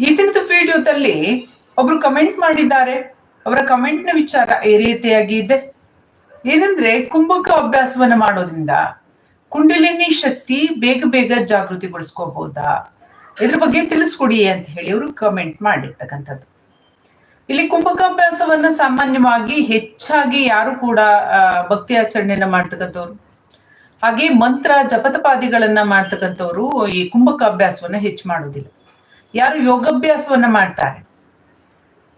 ಈ ದಿನದ ವಿಡಿಯೋದಲ್ಲಿ ಒಬ್ರು ಕಮೆಂಟ್ ಮಾಡಿದ್ದಾರೆ. ಅವರ ಕಮೆಂಟ್ನ ವಿಚಾರ ಈ ರೀತಿಯಾಗಿ ಇದೆ. ಏನಂದ್ರೆ ಕುಂಭಕ ಅಭ್ಯಾಸವನ್ನ ಮಾಡೋದ್ರಿಂದ ಕುಂಡಲಿನಿ ಶಕ್ತಿ ಬೇಗ ಬೇಗ ಜಾಗೃತಿಗೊಳಿಸ್ಕೋಬಹುದಾ ಇದ್ರ ಬಗ್ಗೆ ತಿಳಿಸ್ಕೊಡಿ ಅಂತ ಹೇಳಿ ಅವರು ಕಮೆಂಟ್ ಮಾಡಿರ್ತಕ್ಕಂಥದ್ದು. ಇಲ್ಲಿ ಕುಂಭಕ ಅಭ್ಯಾಸವನ್ನ ಸಾಮಾನ್ಯವಾಗಿ ಹೆಚ್ಚಾಗಿ ಯಾರು ಕೂಡ ಭಕ್ತಿ ಆಚರಣೆಯನ್ನ ಮಾಡ್ತಕ್ಕಂಥವ್ರು, ಹಾಗೆ ಮಂತ್ರ ಜಪತಪಾದಿಗಳನ್ನ ಮಾಡ್ತಕ್ಕಂಥವ್ರು ಈ ಕುಂಭಕ ಅಭ್ಯಾಸವನ್ನ ಹೆಚ್ಚು ಮಾಡೋದಿಲ್ಲ. ಯಾರು ಯೋಗಾಭ್ಯಾಸವನ್ನ ಮಾಡ್ತಾರೆ.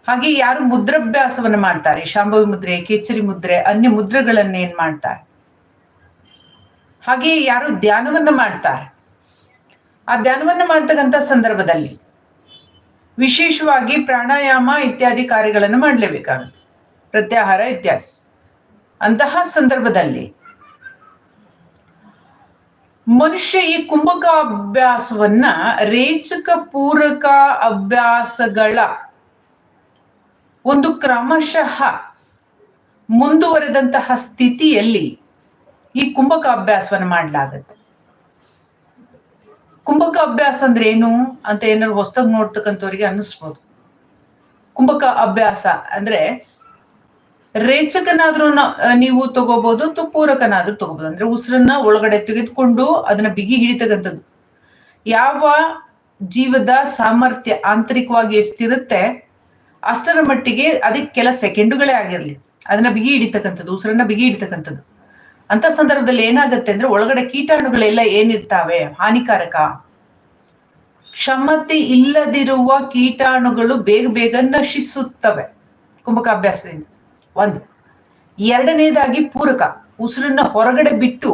ಹಾಗೆ ಯಾರು ಮುದ್ರಾಭ್ಯಾಸವನ್ನ ಮಾಡ್ತಾರೆ. ಶಾಂಭವಿ ಮುದ್ರೆ, ಕೇಚರಿ ಮುದ್ರೆ, ಅನ್ಯ ಮುದ್ರೆಗಳನ್ನ ಏನ್ ಮಾಡ್ತಾರೆ. ಹಾಗೆ ಯಾರು ಧ್ಯಾನವನ್ನ ಮಾಡ್ತಾರೆ. ಆ ಧ್ಯಾನವನ್ನ ಮಾಡ್ತಕ್ಕಂಥ ಸಂದರ್ಭದಲ್ಲಿ ವಿಶೇಷವಾಗಿ ಪ್ರಾಣಾಯಾಮ ಇತ್ಯಾದಿ ಕಾರ್ಯಗಳನ್ನು ಮಾಡಲೇಬೇಕಾಗುತ್ತೆ. ಪ್ರತ್ಯಾಹಾರ ಇತ್ಯಾದಿ. ಅಂತಹ ಸಂದರ್ಭದಲ್ಲಿ ಮನುಷ್ಯ ಈ ಕುಂಭಕ ಅಭ್ಯಾಸವನ್ನ ರೇಚಕ ಪೂರಕ ಅಭ್ಯಾಸಗಳ ಒಂದು ಕ್ರಮಶಃ ಮುಂದುವರೆದಂತಹ ಸ್ಥಿತಿಯಲ್ಲಿ ಈ ಕುಂಭಕ ಅಭ್ಯಾಸವನ್ನ ಮಾಡಲಾಗತ್ತೆ. ಕುಂಭಕ ಅಭ್ಯಾಸ ಅಂದ್ರೆ ಏನು ಅಂತ ಏನಾದ್ರು ಹೊಸದಾಗಿ ನೋಡ್ತಕ್ಕಂಥವ್ರಿಗೆ ಅನ್ನಿಸ್ಬೋದು. ಕುಂಭಕ ಅಭ್ಯಾಸ ಅಂದ್ರೆ ರೇಚಕನಾದ್ರೂ ನೀವು ತಗೋಬಹುದು ಅಥವಾ ಪೂರಕನಾದ್ರೂ ತಗೋಬಹುದು ಅಂದ್ರೆ ಉಸಿರನ್ನ ಒಳಗಡೆ ತೆಗೆದುಕೊಂಡು ಅದನ್ನ ಬಿಗಿ ಹಿಡಿತಕ್ಕಂಥದ್ದು. ಯಾವ ಜೀವದ ಸಾಮರ್ಥ್ಯ ಆಂತರಿಕವಾಗಿ ಎಷ್ಟಿರುತ್ತೆ, ಅಷ್ಟರ ಮಟ್ಟಿಗೆ ಅದಕ್ಕೆ ಕೆಲ ಸೆಕೆಂಡುಗಳೇ ಆಗಿರಲಿ. ಅದನ್ನ ಬಿಗಿ ಹಿಡಿತಕ್ಕಂಥದ್ದು, ಉಸಿರನ್ನ ಬಿಗಿ ಹಿಡಿತಕ್ಕಂಥದ್ದು. ಅಂತ ಸಂದರ್ಭದಲ್ಲಿ ಏನಾಗುತ್ತೆ ಅಂದ್ರೆ ಒಳಗಡೆ ಕೀಟಾಣುಗಳೆಲ್ಲ ಏನಿರ್ತಾವೆ? ಹಾನಿಕಾರಕ. ಕ್ಷಮತೆ ಇಲ್ಲದಿರುವ ಕೀಟಾಣುಗಳು ಬೇಗ ಬೇಗ ನಶಿಸುತ್ತವೆ. ಕುಂಭಕಾಭ್ಯಾಸದಿಂದ ಒಂದು. ಎರಡನೇದಾಗಿ ಪೂರಕ, ಉಸಿರನ್ನ ಹೊರಗಡೆ ಬಿಟ್ಟು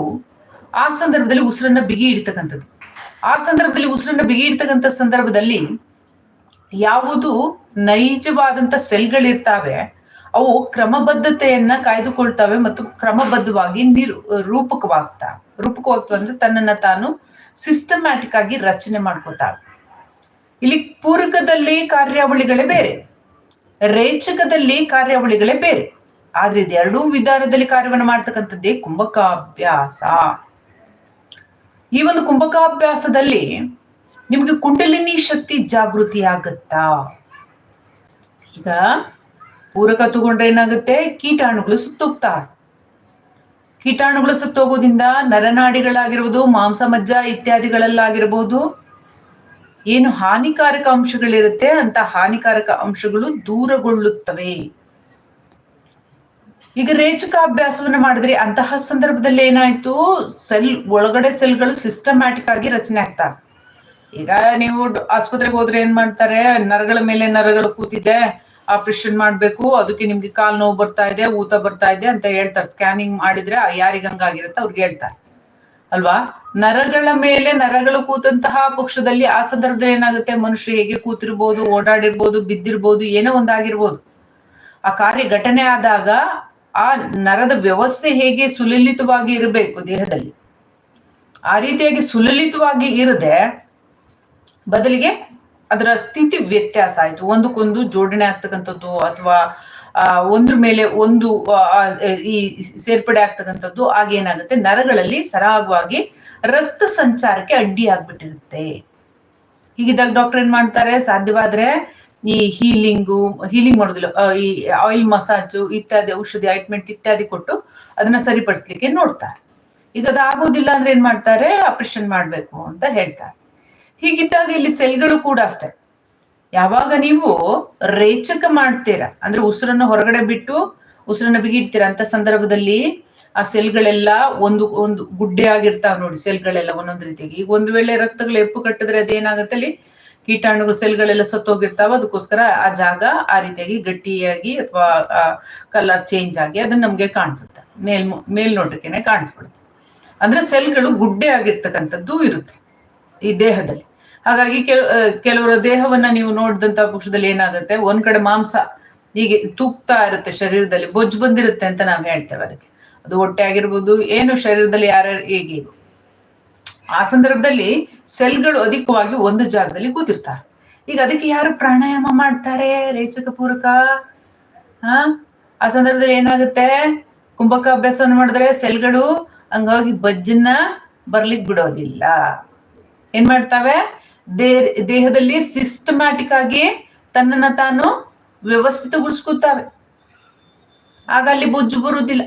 ಆ ಸಂದರ್ಭದಲ್ಲಿ ಉಸಿರನ್ನ ಬಿಗಿ ಇಡ್ತಕ್ಕಂಥದ್ದು. ಆ ಸಂದರ್ಭದಲ್ಲಿ ಉಸಿರನ್ನ ಬಿಗಿ ಇಡ್ತಕ್ಕಂಥ ಸಂದರ್ಭದಲ್ಲಿ ಯಾವುದು ನೈಜವಾದಂಥ ಸೆಲ್ಗಳಿರ್ತಾವೆ, ಅವು ಕ್ರಮಬದ್ಧತೆಯನ್ನ ಕಾಯ್ದುಕೊಳ್ತವೆ ಮತ್ತು ಕ್ರಮಬದ್ಧವಾಗಿ ನಿರ್, ರೂಪಕವಾಗ್ತಾ, ರೂಪಕವಾಗ್ತವೆ ಅಂದ್ರೆ ತನ್ನನ್ನ ತಾನು ಸಿಸ್ಟಮ್ಯಾಟಿಕ್ ಆಗಿ ರಚನೆ ಮಾಡ್ಕೋತಾವೆ ಇಲ್ಲಿ ಪೂರಕದಲ್ಲಿ ಕಾರ್ಯಾವಳಿಗಳೇ ಬೇರೆ. ರೇಚಕದಲ್ಲಿ ಕಾರ್ಯಾವಳಿಗಳೇ ಬೇರೆ. ಆದ್ರೆ ಇದೆರಡೂ ವಿಧಾನದಲ್ಲಿ ಕಾರ್ಯವನ್ನು ಮಾಡ್ತಕ್ಕಂಥದ್ದೇ ಕುಂಭಕಾಭ್ಯಾಸ. ಈ ಒಂದು ಕುಂಭಕಾಭ್ಯಾಸದಲ್ಲಿ ನಿಮಗೆ ಕುಂಡಲಿನಿ ಶಕ್ತಿ ಜಾಗೃತಿ ಆಗುತ್ತಾ? ಈಗ ಪೂರಕ ತಗೊಂಡ್ರೆ ಏನಾಗುತ್ತೆ? ಕೀಟಾಣುಗಳು ಸುತ್ತೋಗ್ತಾರೆ ಕೀಟಾಣುಗಳು ಸುತ್ತೋಗೋದ್ರಿಂದ ನರನಾಡಿಗಳಾಗಿರ್ಬೋದು ಮಾಂಸ ಮಜ್ಜ ಇತ್ಯಾದಿಗಳಲ್ಲಾಗಿರ್ಬೋದು ಏನು ಹಾನಿಕಾರಕ ಅಂಶಗಳಿರುತ್ತೆ, ಅಂತ ಹಾನಿಕಾರಕ ಅಂಶಗಳು ದೂರಗೊಳ್ಳುತ್ತವೆ. ಈಗ ರೇಚಕ ಅಭ್ಯಾಸವನ್ನ ಮಾಡಿದ್ರೆ, ಅಂತಹ ಸಂದರ್ಭದಲ್ಲಿ ಏನಾಯ್ತು? ಸೆಲ್, ಒಳಗಡೆ ಸೆಲ್ಗಳು ಸಿಸ್ಟಮ್ಯಾಟಿಕ್ ಆಗಿ ರಚನೆ ಆಗ್ತಾವೆ ಈಗ ನೀವು ಆಸ್ಪತ್ರೆಗೆ ಹೋದ್ರೆ ಏನ್ ಮಾಡ್ತಾರೆ? ನರಗಳ ಮೇಲೆ ನರಗಳು ಕೂತಿದೆ, ಆಪರೇಷನ್ ಮಾಡ್ಬೇಕು, ಅದಕ್ಕೆ ನಿಮ್ಗೆ ಕಾಲ್ ನೋವು ಬರ್ತಾ ಇದೆ, ಊತ ಬರ್ತಾ ಇದೆ ಅಂತ ಹೇಳ್ತಾರೆ. ಸ್ಕ್ಯಾನಿಂಗ್ ಮಾಡಿದ್ರೆ ಯಾರಿಗೆ ಹಂಗಾಗಿರುತ್ತೆ ಅವ್ರಿಗೆ ಹೇಳ್ತಾರೆ. ಅಲ್ವಾ? ನರಗಳ ಮೇಲೆ ನರಗಳು ಕೂತಂತಹ ಪಕ್ಷದಲ್ಲಿ ಆ ಸಂದರ್ಭದಲ್ಲಿ ಏನಾಗುತ್ತೆ? ಮನುಷ್ಯ ಹೇಗೆ ಕೂತಿರ್ಬೋದು, ಓಡಾಡಿರ್ಬೋದು, ಬಿದ್ದಿರ್ಬೋದು, ಏನೋ ಒಂದಾಗಿರ್ಬೋದು. ಆ ಕಾರ್ಯ ಘಟನೆ ಆದಾಗ ಆ ನರದ ವ್ಯವಸ್ಥೆ ಹೇಗೆ ಸುಲಲಿತವಾಗಿ ಇರಬೇಕು ದೇಹದಲ್ಲಿ? ಆ ರೀತಿಯಾಗಿ ಸುಲಲಿತವಾಗಿ ಇರದೆ ಬದಲಿಗೆ ಅದರ ಸ್ಥಿತಿ ವ್ಯತ್ಯಾಸ ಆಯ್ತು. ಒಂದಕ್ಕೊಂದು ಜೋಡಣೆ ಆಗ್ತಕ್ಕಂಥದ್ದು ಅಥವಾ ಒಂದ್ರ ಮೇಲೆ ಒಂದು ಈ ಸೇರ್ಪಡೆ ಆಗ್ತಕ್ಕಂಥದ್ದು ಆಗೇನಾಗುತ್ತೆ ನರಗಳಲ್ಲಿ ಸರಾಗವಾಗಿ ರಕ್ತ ಸಂಚಾರಕ್ಕೆ ಅಡ್ಡಿ ಆಗ್ಬಿಟ್ಟಿರುತ್ತೆ. ಹೀಗಿದ್ದಾಗ ಡಾಕ್ಟರ್ ಏನ್ ಮಾಡ್ತಾರೆ? ಸಾಧ್ಯವಾದ್ರೆ ಈ ಹೀಲಿಂಗು, ಹೀಲಿಂಗ್ ಮಾಡೋದಿಲ್ಲ ಈ ಆಯಿಲ್ ಮಸಾಜು ಇತ್ಯಾದಿ ಔಷಧಿ ಆಯಿಂಟ್ಮೆಂಟ್ ಇತ್ಯಾದಿ ಕೊಟ್ಟು ಅದನ್ನ ಸರಿಪಡಿಸ್ಲಿಕ್ಕೆ ನೋಡ್ತಾರೆ. ಈಗ ಅದಾಗೋದಿಲ್ಲ ಅಂದ್ರೆ ಏನ್ ಮಾಡ್ತಾರೆ? ಆಪರೇಷನ್ ಮಾಡ್ಬೇಕು ಅಂತ ಹೇಳ್ತಾರೆ. ಹೀಗಿದ್ದಾಗ ಇಲ್ಲಿ ಸೆಲ್ಗಳು ಕೂಡ ಅಷ್ಟೇ. ಯಾವಾಗ ನೀವು ರೇಚಕ ಮಾಡ್ತೀರ? ಅಂದ್ರೆ ಉಸಿರನ್ನ ಹೊರಗಡೆ ಬಿಟ್ಟು ಉಸಿರನ್ನ ಬಿಗಿಡ್ತೀರ ಅಂತ ಸಂದರ್ಭದಲ್ಲಿ ಆ ಸೆಲ್ಗಳೆಲ್ಲ ಒಂದು ಒಂದು ಗುಡ್ಡೆ ಆಗಿರ್ತಾವ ನೋಡಿ ಸೆಲ್ಗಳೆಲ್ಲ ಒಂದೊಂದು ರೀತಿಯಾಗಿ. ಈಗ ಒಂದು ವೇಳೆ ರಕ್ತಗಳು ಎಪ್ಪು ಕಟ್ಟಿದ್ರೆ ಅದೇನಾಗುತ್ತೆ ಅಲ್ಲಿ? ಕೀಟಾಣುಗಳು ಸೆಲ್ಗಳೆಲ್ಲ ಸತ್ತೋಗಿರ್ತಾವ, ಅದಕ್ಕೋಸ್ಕರ ಆ ಜಾಗ ಆ ರೀತಿಯಾಗಿ ಗಟ್ಟಿಯಾಗಿ ಅಥವಾ ಕಲರ್ ಚೇಂಜ್ ಆಗಿ ಅದನ್ನ ನಮ್ಗೆ ಕಾಣಿಸುತ್ತೆ. ಮೇಲ್, ಮೇಲ್ನೋಟಕ್ಕೆನೆ ಕಾಣಿಸ್ಬಿಡುತ್ತೆ ಅಂದ್ರೆ ಸೆಲ್ಗಳು ಗುಡ್ಡೆ ಆಗಿರ್ತಕ್ಕಂಥದ್ದು ಇರುತ್ತೆ ಈ ದೇಹದಲ್ಲಿ. ಹಾಗಾಗಿ ಕೆಲ ಕೆಲವರ ದೇಹವನ್ನ ನೀವು ನೋಡಿದಂತ ಪಕ್ಷದಲ್ಲಿ ಏನಾಗುತ್ತೆ? ಒಂದ್ ಕಡೆ ಮಾಂಸ ಹೀಗೆ ತೂಗ್ತಾ ಇರುತ್ತೆ ಶರೀರದಲ್ಲಿ, ಬೊಜ್ಜು ಬಂದಿರುತ್ತೆ ಅಂತ ನಾವು ಹೇಳ್ತೇವೆ ಅದಕ್ಕೆ. ಅದು ಹೊಟ್ಟೆ ಆಗಿರ್ಬೋದು, ಏನು ಶರೀರದಲ್ಲಿ ಯಾರ್ಯಾರು ಹೇಗೆ? ಆ ಸಂದರ್ಭದಲ್ಲಿ ಸೆಲ್ಗಳು ಅಧಿಕವಾಗಿ ಒಂದು ಜಾಗದಲ್ಲಿ ಕೂತಿರ್ತಾರೆ. ಈಗ ಅದಕ್ಕೆ ಯಾರು ಪ್ರಾಣಾಯಾಮ ಮಾಡ್ತಾರೆ ರೇಚಕ ಪೂರಕ? ಹಾ? ಆ ಸಂದರ್ಭದಲ್ಲಿ ಏನಾಗುತ್ತೆ? ಕುಂಭಕ ಅಭ್ಯಾಸವನ್ನು ಮಾಡಿದ್ರೆ ಸೆಲ್ಗಳು ಹಂಗಾಗಿ ಬಜ್ಜನ್ನ ಬರ್ಲಿಕ್ ಬಿಡೋದಿಲ್ಲ. ಏನ್ ಮಾಡ್ತಾವೆ? ದೇಹದಲ್ಲಿ ಸಿಸ್ಟಮ್ಯಾಟಿಕ್ ಆಗಿ ತನ್ನನ್ನ ತಾನು ವ್ಯವಸ್ಥಿತಗೊಳಿಸ್ಕೊತಾವೆ ಆಗ ಅಲ್ಲಿ ಬೊಜ್ಜು ಬರುವುದಿಲ್ಲ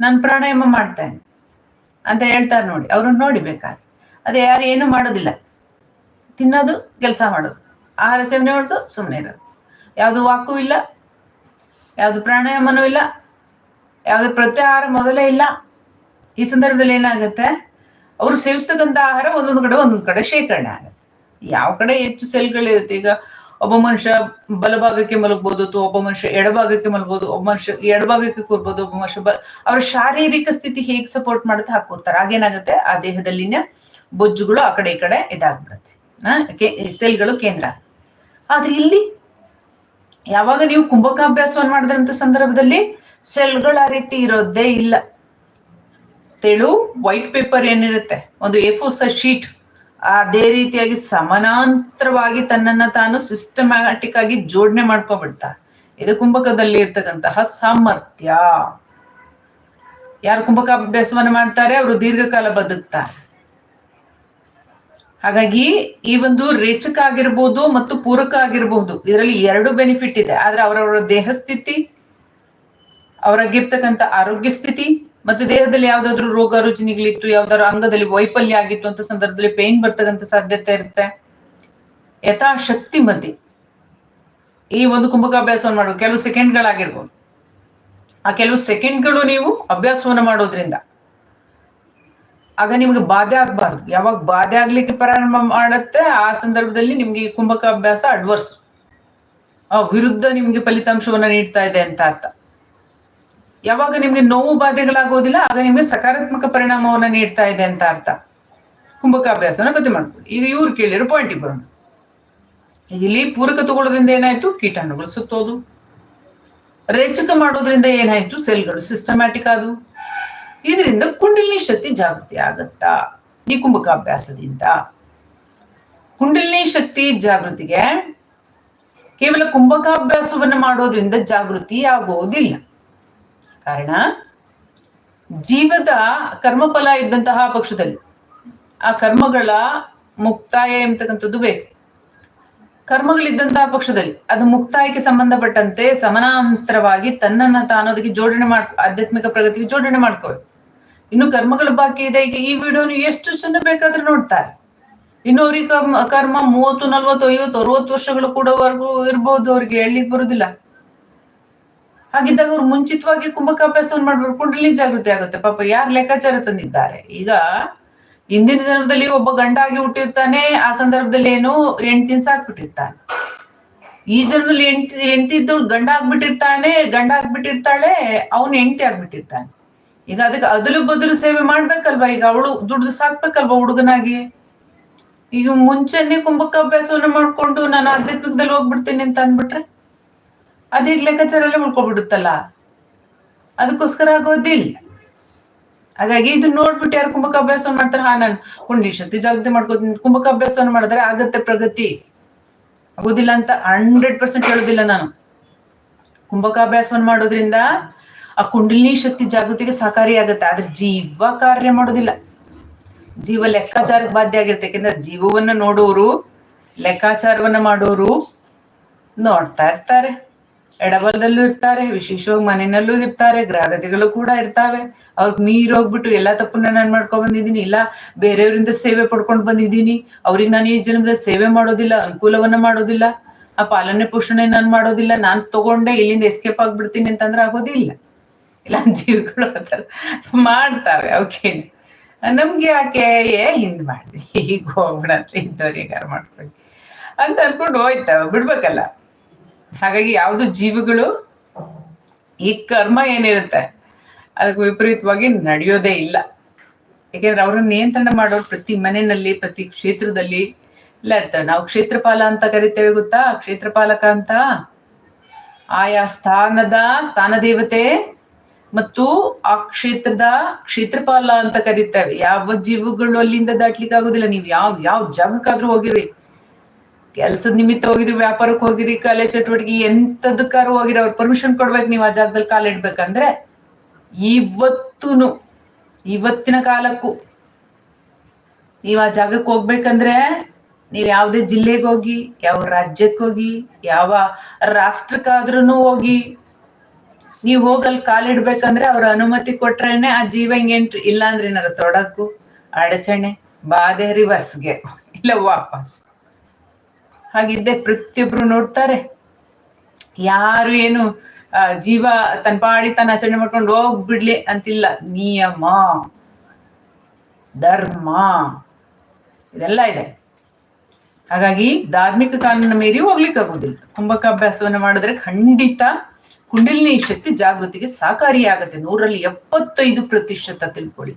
ನಾನು ಪ್ರಾಣಾಯಾಮ ಮಾಡ್ತೇನೆ ಅಂತ ಹೇಳ್ತಾರೆ ನೋಡಿ. ಅವ್ರನ್ನ ನೋಡಿ ಬೇಕಾದ್ರೆ. ಅದೇ ಯಾರು ಏನು ಮಾಡೋದಿಲ್ಲ. ತಿನ್ನೋದು, ಕೆಲಸ ಮಾಡೋದು. ಆಹಾರ ಸೇವನೆ ಮಾಡೋದು ಸುಮ್ಮನೆ ಇರೋದು. ಯಾವುದು ವಾಕು ಇಲ್ಲ, ಯಾವುದು ಪ್ರಾಣಾಯಾಮನೂ ಇಲ್ಲ, ಯಾವುದು ಪ್ರತ್ಯಾಹಾರ ಮೊದಲೇ ಇಲ್ಲ. ಈ ಸಂದರ್ಭದಲ್ಲಿ ಏನಾಗುತ್ತೆ? ಅವರು ಸೇವಿಸ್ತಕ್ಕಂಥ ಆಹಾರ ಒಂದೊಂದು ಕಡೆ ಒಂದೊಂದು ಕಡೆ ಶೇಖರಣೆ ಆಗುತ್ತೆ. ಯಾವ ಕಡೆ ಹೆಚ್ಚು ಸೆಲ್ಗಳಿರುತ್ತೆ ಈಗ ಒಬ್ಬ ಮನುಷ್ಯ ಬಲಭಾಗಕ್ಕೆ ಮಲಗ್ಬೋದು ಅಥವಾ ಒಬ್ಬ ಮನುಷ್ಯ ಎಡಭಾಗಕ್ಕೆ ಮಲಗ್ಬೋದು ಒಬ್ಬ ಮನುಷ್ಯ ಎಡಭಾಗಕ್ಕೆ ಕೂರ್ಬೋದು ಒಬ್ಬ ಮನುಷ್ಯ ಅವ್ರ ಶಾರೀರಿಕ ಸ್ಥಿತಿ ಹೇಗೆ ಸಪೋರ್ಟ್ ಮಾಡುತ್ತೆ ಹಾಕೊಡ್ತಾರೆ. ಹಾಗೇನಾಗುತ್ತೆ? ಆ ದೇಹದಲ್ಲಿನ ಬೊಜ್ಜುಗಳು ಆ ಕಡೆ ಈ ಕಡೆ ಇದಾಗ್ಬಿಡುತ್ತೆ. ಆ, ಸೆಲ್ಗಳು ಕೇಂದ್ರ ಆದ್ರೆ ಇಲ್ಲಿ ಯಾವಾಗ ನೀವು ಕುಂಭಕಾಭ್ಯಾಸವನ್ನು ಮಾಡಿದಂತ ಸಂದರ್ಭದಲ್ಲಿ ಸೆಲ್ಗಳು ಆ ರೀತಿ ಇರೋದೇ ಇಲ್ಲ. ತೆಳು ವೈಟ್ ಪೇಪರ್ ಏನಿರುತ್ತೆ? ಒಂದು ಎ ಫೋರ್ ಶೀಟ್ ಅದೇ ರೀತಿಯಾಗಿ ಸಮಾನಾಂತರವಾಗಿ ತನ್ನನ್ನು ತಾನು ಸಿಸ್ಟಮ್ಯಾಟಿಕ್ ಆಗಿ ಜೋಡಣೆ ಮಾಡ್ಕೊಬಿಡ್ತಾ. ಇದು ಕುಂಭಕದಲ್ಲಿ ಇರ್ತಕ್ಕಂತಹ ಸಾಮರ್ಥ್ಯ. ಯಾರು ಕುಂಭಕ ಅಭ್ಯಾಸವನ್ನು ಮಾಡ್ತಾರೆ? ಅವರು ದೀರ್ಘಕಾಲ ಬದುಕ್ತಾರೆ. ಹಾಗಾಗಿ ಈ ಒಂದು ರೇಚಕ ಆಗಿರ್ಬೋದು ಮತ್ತು ಪೂರಕ ಆಗಿರಬಹುದು ಇದರಲ್ಲಿ ಎರಡು ಬೆನಿಫಿಟ್ ಇದೆ. ಆದ್ರೆ ಅವರವರ ದೇಹ ಸ್ಥಿತಿ ಅವರಾಗಿರ್ತಕ್ಕಂಥ ಆರೋಗ್ಯ ಸ್ಥಿತಿ ಮತ್ತೆ ದೇಹದಲ್ಲಿ ಯಾವ್ದಾದ್ರು ರೋಗ ರುಜಿನಿಗಳಿತ್ತು, ಯಾವ್ದಾದ್ರು ಅಂಗದಲ್ಲಿ ವೈಫಲ್ಯ ಆಗಿತ್ತು ಅಂತ ಸಂದರ್ಭದಲ್ಲಿ ಪೇನ್ ಬರ್ತಕ್ಕಂಥ ಸಾಧ್ಯತೆ ಇರುತ್ತೆ. ಯಥಾಶಕ್ತಿ ಮತಿ. ಈ ಒಂದು ಕುಂಭಕಾಭ್ಯಾಸವನ್ನು ಮಾಡುವ ಕೆಲವು ಸೆಕೆಂಡ್ಗಳಾಗಿರ್ಬೋದು. ಆ ಕೆಲವು ಸೆಕೆಂಡ್ಗಳು ನೀವು ಅಭ್ಯಾಸವನ್ನು ಮಾಡೋದ್ರಿಂದ ಆಗ ನಿಮಗೆ ಬಾಧೆ ಆಗ್ಬಾರ್ದು. ಯಾವಾಗ ಬಾಧೆ ಆಗ್ಲಿಕ್ಕೆ ಪ್ರಾರಂಭ ಮಾಡುತ್ತೆ, ಆ ಸಂದರ್ಭದಲ್ಲಿ ನಿಮ್ಗೆ ಈ ಕುಂಭಕ ಅಭ್ಯಾಸ ಅಡ್ವರ್ಸ್ ವಿರುದ್ಧ ನಿಮ್ಗೆ ಫಲಿತಾಂಶವನ್ನ ನೀಡ್ತಾ ಇದೆ ಅಂತ ಅರ್ಥ. ಯಾವಾಗ ನಿಮ್ಗೆ ನೋವು ಬಾಧೆಗಳಾಗೋದಿಲ್ಲ ಆಗ ನಿಮ್ಗೆ ಸಕಾರಾತ್ಮಕ ಪರಿಣಾಮವನ್ನ ನೀಡ್ತಾ ಇದೆ ಅಂತ ಅರ್ಥ. ಕುಂಭಕಾಭ್ಯಾಸನ ಮತ್ತೆ ಮಾಡ್ಕೊಳ್ಳಿ. ಈಗ ಇವ್ರು ಕೇಳಿರೋ ಪಾಯಿಂಟಿಗೆ ಬರೋಣ. ಇಲ್ಲಿ ಪೂರಕ ತಗೊಳ್ಳೋದ್ರಿಂದ ಏನಾಯ್ತು? ಕೀಟಾಣುಗಳು ಸುತ್ತೋದು. ರೇಚಕ ಮಾಡೋದ್ರಿಂದ ಏನಾಯ್ತು? ಸೆಲ್ಗಳು ಸಿಸ್ಟಮ್ಯಾಟಿಕ್ ಆದವು ಇದರಿಂದ ಕುಂಡಲಿನಿ ಶಕ್ತಿ ಜಾಗೃತಿ ಆಗತ್ತಾ? ಈ ಕುಂಭಕಾಭ್ಯಾಸದಿಂದ. ಕುಂಡಲಿನಿ ಶಕ್ತಿ ಜಾಗೃತಿಗೆ ಕೇವಲ ಕುಂಭಕಾಭ್ಯಾಸವನ್ನು ಮಾಡೋದ್ರಿಂದ ಜಾಗೃತಿ ಆಗೋದಿಲ್ಲ. ಕಾರಣ? ಜೀವದ ಕರ್ಮಫಲ ಇದ್ದಂತಹ ಪಕ್ಷದಲ್ಲಿ ಆ ಕರ್ಮಗಳ ಮುಕ್ತಾಯ ಎಂಬತಕ್ಕಂಥದ್ದು ಬೇಕು. ಕರ್ಮಗಳಿದ್ದಂತಹ ಪಕ್ಷದಲ್ಲಿ ಅದು ಮುಕ್ತಾಯಕ್ಕೆ ಸಂಬಂಧಪಟ್ಟಂತೆ ಸಮಾನಾಂತರವಾಗಿ ತನ್ನನ್ನ ತಾನೋದಕ್ಕೆ ಜೋಡಣೆ ಮಾಡ್, ಆಧ್ಯಾತ್ಮಿಕ ಪ್ರಗತಿಗೆ ಜೋಡಣೆ ಮಾಡ್ಕೋಬೇಕು ಇನ್ನು ಕರ್ಮಗಳು ಬಾಕಿ ಇದೆ, ಈಗ ಈ ವಿಡಿಯೋನು ಎಷ್ಟು ಜನ ಬೇಕಾದ್ರೂ ನೋಡ್ತಾರೆ. ಇನ್ನು ಅವ್ರಿಗೆ ಕರ್ಮ ಕರ್ಮ ಮೂವತ್ತು, ನಲ್ವತ್ತು, ಐವತ್ತು, ಅರವತ್ತು ವರ್ಷಗಳು ಕೂಡವರೆಗೂ ಇರ್ಬೋದು, ಅವ್ರಿಗೆ ಹೇಳಲಿಕ್ಕೆ ಬರುದಿಲ್ಲ. ಹಾಗಿದ್ದಾಗ ಅವ್ರು ಮುಂಚಿತವಾಗಿ ಕುಂಭಕಾಭ್ಯಾಸವನ್ನು ಮಾಡ್ಬೇಕು ಕುಂಡಲಿ ಜಾಗೃತಿ ಆಗುತ್ತೆ. ಪಾಪ ಯಾರು ಲೆಕ್ಕಾಚಾರ ತಂದಿದ್ದಾರೆ? ಈಗ ಇಂದಿನ ಜನ್ಮದಲ್ಲಿ ಒಬ್ಬ ಗಂಡ ಆಗಿ ಹುಟ್ಟಿರ್ತಾನೆ, ಆ ಸಂದರ್ಭದಲ್ಲಿ ಏನು ಹೆಂಡ್ತಿನ ಸಾಕ್ಬಿಟ್ಟಿರ್ತಾನೆ ಈ ಜನ್ಮದಲ್ಲಿ ಹೆಂಡ್ತಿ ಹೆಂಡ್ತಿ ಇದ್ದವಳು ಗಂಡ ಆಗ್ಬಿಟ್ಟಿರ್ತಾನೆ, ಗಂಡ ಆಗ್ಬಿಟ್ಟಿರ್ತಾಳೆ, ಅವನು ಹೆಂಡ್ತಿ ಆಗ್ಬಿಟ್ಟಿರ್ತಾನೆ. ಈಗ ಅದಕ್ಕೆ ಅದಲು ಬದಲು ಸೇವೆ ಮಾಡ್ಬೇಕಲ್ವಾ? ಈಗ ಅವಳು ದುಡ್ದು ಸಾಕ್ಬೇಕಲ್ವಾ ಹುಡುಗನಾಗಿ? ಈಗ ಮುಂಚೆನೆ ಕುಂಭಕಾಭ್ಯಾಸವನ್ನ ಮಾಡ್ಕೊಂಡು ನಾನು ಆಧ್ಯಾತ್ಮಿಕದಲ್ಲಿ ಹೋಗ್ಬಿಡ್ತೀನಿ ಅಂತ ಅಂದ್ಬಿಟ್ರೆ? ಅದೀಗ ಲೆಕ್ಕಾಚಾರಲ್ಲೇ ಉಳ್ಕೊಬಿಡುತ್ತಲ್ಲ? ಅದಕ್ಕೋಸ್ಕರ ಆಗೋದಿಲ್ಲ. ಹಾಗಾಗಿ ಇದನ್ನ ನೋಡ್ಬಿಟ್ಟು ಯಾರು ಕುಂಭಕಾಭ್ಯಾಸವನ್ನು ಮಾಡ್ತಾರೆ? ಹಾ, ನಾನು ಕುಂಡಿ ಶಕ್ತಿ ಜಾಗೃತಿ ಮಾಡ್ಕೋತೀನಿ ಕುಂಭಕಾಭ್ಯಾಸವನ್ನು ಮಾಡಿದ್ರೆ ಆಗತ್ತೆ ಪ್ರಗತಿ. ಆಗೋದಿಲ್ಲ ಅಂತ ಹಂಡ್ರೆಡ್ ಪರ್ಸೆಂಟ್ ಹೇಳೋದಿಲ್ಲ ನಾನು. ಕುಂಭಕ ಅಭ್ಯಾಸವನ್ನು ಮಾಡೋದ್ರಿಂದ ಆ ಕುಂಡಲಿನಿ ಶಕ್ತಿ ಜಾಗೃತಿಗೆ ಸಹಕಾರಿ ಆಗುತ್ತೆ. ಆದ್ರೆ ಜೀವ ಕಾರ್ಯ ಮಾಡೋದಿಲ್ಲ. ಜೀವ ಲೆಕ್ಕಾಚಾರಕ್ಕೆ ಬಾಧ್ಯ ಆಗಿರುತ್ತೆ. ಯಾಕೆಂದ್ರೆ ಜೀವವನ್ನ ನೋಡೋರು, ಲೆಕ್ಕಾಚಾರವನ್ನ ಮಾಡೋರು ನೋಡ್ತಾ ಇರ್ತಾರೆ. ಎಡಬಲದಲ್ಲೂ ಇರ್ತಾರೆ, ವಿಶೇಷವಾಗಿ ಮನೆಯಲ್ಲೂ ಇರ್ತಾರೆ ಗ್ರಹಗತಿಗಳು ಕೂಡ ಇರ್ತಾವೆ. ಅವ್ರಿಗೆ ನೀರ್ ಹೋಗ್ಬಿಟ್ಟು ಎಲ್ಲಾ ತಪ್ಪನ್ನ ನಾನು ಮಾಡ್ಕೊಂಡ್ ಬಂದಿದ್ದೀನಿ, ಇಲ್ಲ ಬೇರೆಯವರಿಂದ ಸೇವೆ ಪಡ್ಕೊಂಡು ಬಂದಿದ್ದೀನಿ. ಅವ್ರಿಗೆ ನಾನು ಈ ಜನ್ಮದ ಸೇವೆ ಮಾಡೋದಿಲ್ಲ, ಅನುಕೂಲವನ್ನ ಮಾಡೋದಿಲ್ಲ, ಆ ಪಾಲನೆ ಪೋಷಣೆ ನಾನು ಮಾಡೋದಿಲ್ಲ, ನಾನ್ ತಗೊಂಡೆ ಇಲ್ಲಿಂದ ಎಸ್ಕೇಪ್ ಆಗ್ಬಿಡ್ತೀನಿ ಅಂತಂದ್ರೆ ಆಗೋದಿಲ್ಲ. ಇಲ್ಲ, ಜೀವಿಗಳು ಆ ಮಾಡ್ತಾವೆ ಓಕೆ ನಮ್ಗೆ ಯಾಕೆ? ಏ, ಹಿಂದ್ ಮಾಡಿ ಈಗ ಹೋಗ್ಬಿಡತ್ತೆ ಇದ್ದವ್ರಿಗೆ ಮಾಡ್ಕೊಳ್ಳಿ ಅಂತ ಅನ್ಕೊಂಡು ಹೋಯ್ತಾವ ಬಿಡ್ಬೇಕಲ್ಲ. ಹಾಗಾಗಿ ಯಾವುದು ಜೀವಿಗಳು ಈ ಕರ್ಮ ಏನಿರುತ್ತೆ, ಅದಕ್ಕೆ ವಿಪರೀತವಾಗಿ ನಡೆಯೋದೇ ಇಲ್ಲ. ಯಾಕೆಂದ್ರೆ ಅವ್ರನ್ನ ನಿಯಂತ್ರಣ ಮಾಡೋರು ಪ್ರತಿ ಮನೆಯಲ್ಲಿ, ಪ್ರತಿ ಕ್ಷೇತ್ರದಲ್ಲಿ, ಇಲ್ಲ ನಾವು ಕ್ಷೇತ್ರಪಾಲ ಅಂತ ಕರಿತೇವೆ ಗೊತ್ತಾ? ಕ್ಷೇತ್ರಪಾಲಕ ಅಂತ? ಆಯಾ ಸ್ಥಾನದ ಸ್ಥಾನ ದೇವತೆ ಮತ್ತು ಆ ಕ್ಷೇತ್ರದ ಕ್ಷೇತ್ರಪಾಲ ಅಂತ ಕರಿತೇವೆ. ಯಾವ ಜೀವಗಳು ಅಲ್ಲಿಂದ ದಾಟ್ಲಿಕ್ಕೆ ಆಗುದಿಲ್ಲ ನೀವು ಯಾವ ಯಾವ ಜಾಗಕ್ಕಾದ್ರೂ ಹೋಗಿರಿ. ಕೆಲ್ಸದ ನಿಮಿತ್ತ ಹೋಗಿರಿ ವ್ಯಾಪಾರಕ್ಕೆ ಹೋಗಿರಿ, ಕಲೆ ಚಟುವಟಿಕೆ ಎಂತದಕ್ಕಾರು ಹೋಗಿರಿ, ಅವ್ರ ಪರ್ಮಿಷನ್ ಕೊಡ್ಬೇಕು ನೀವು ಆ ಜಾಗದಲ್ಲಿ ಕಾಲಿಡ್ಬೇಕಂದ್ರೆ ಇವತ್ತೂನು, ಇವತ್ತಿನ ಕಾಲಕ್ಕೂ ನೀವು ಆ ಜಾಗಕ್ಕೆ ಹೋಗ್ಬೇಕಂದ್ರೆ ನೀವು ಯಾವುದೇ ಜಿಲ್ಲೆಗೆ ಹೋಗಿ, ಯಾವ ರಾಜ್ಯಕ್ಕೆ ಹೋಗಿ, ಯಾವ ರಾಷ್ಟ್ರಕ್ಕಾದ್ರೂ ಹೋಗಿ ನೀವು ಹೋಗಲ್ಲಿ ಕಾಲಿಡ್ಬೇಕಂದ್ರೆ ಅವ್ರ ಅನುಮತಿ ಕೊಟ್ರೇನೆ ಆ ಜೀವ ಎಂಟ್ರಿ ಇಲ್ಲ ಅಂದ್ರೆ ಏನಾರ ತೊಡಕು ಅಡಚಣೆ, ಬಾಧೆ ರಿವರ್ಸ್ಗೆ ಇಲ್ಲ ವಾಪಸ್. ಹಾಗಿದ್ದೆ ಪ್ರತಿಯೊಬ್ರು ನೋಡ್ತಾರೆ. ಯಾರು ಏನು ಜೀವ ತನ್ನ ಪಾಡಿ ತನ್ನ ಆಚರಣೆ ಮಾಡ್ಕೊಂಡು ಹೋಗ್ಬಿಡ್ಲಿ ಅಂತಿಲ್ಲ. ನಿಯಮ, ಧರ್ಮ, ಇದೆಲ್ಲ ಇದೆ. ಹಾಗಾಗಿ ಧಾರ್ಮಿಕ ಕಾನೂನ ಮೀರಿ ಹೋಗ್ಲಿಕ್ಕೆ ಆಗೋದಿಲ್ಲ ಕುಂಭಕಾಭ್ಯಾಸವನ್ನ ಮಾಡಿದ್ರೆ ಖಂಡಿತ ಕುಂಡಲಿನಿ ಶಕ್ತಿ ಜಾಗೃತಿಗೆ ಸಹಕಾರಿಯಾಗತ್ತೆ ನೂರಲ್ಲಿ ಎಪ್ಪತ್ತೈದು ಪ್ರತಿಶತ ತಿಳ್ಕೊಳ್ಳಿ.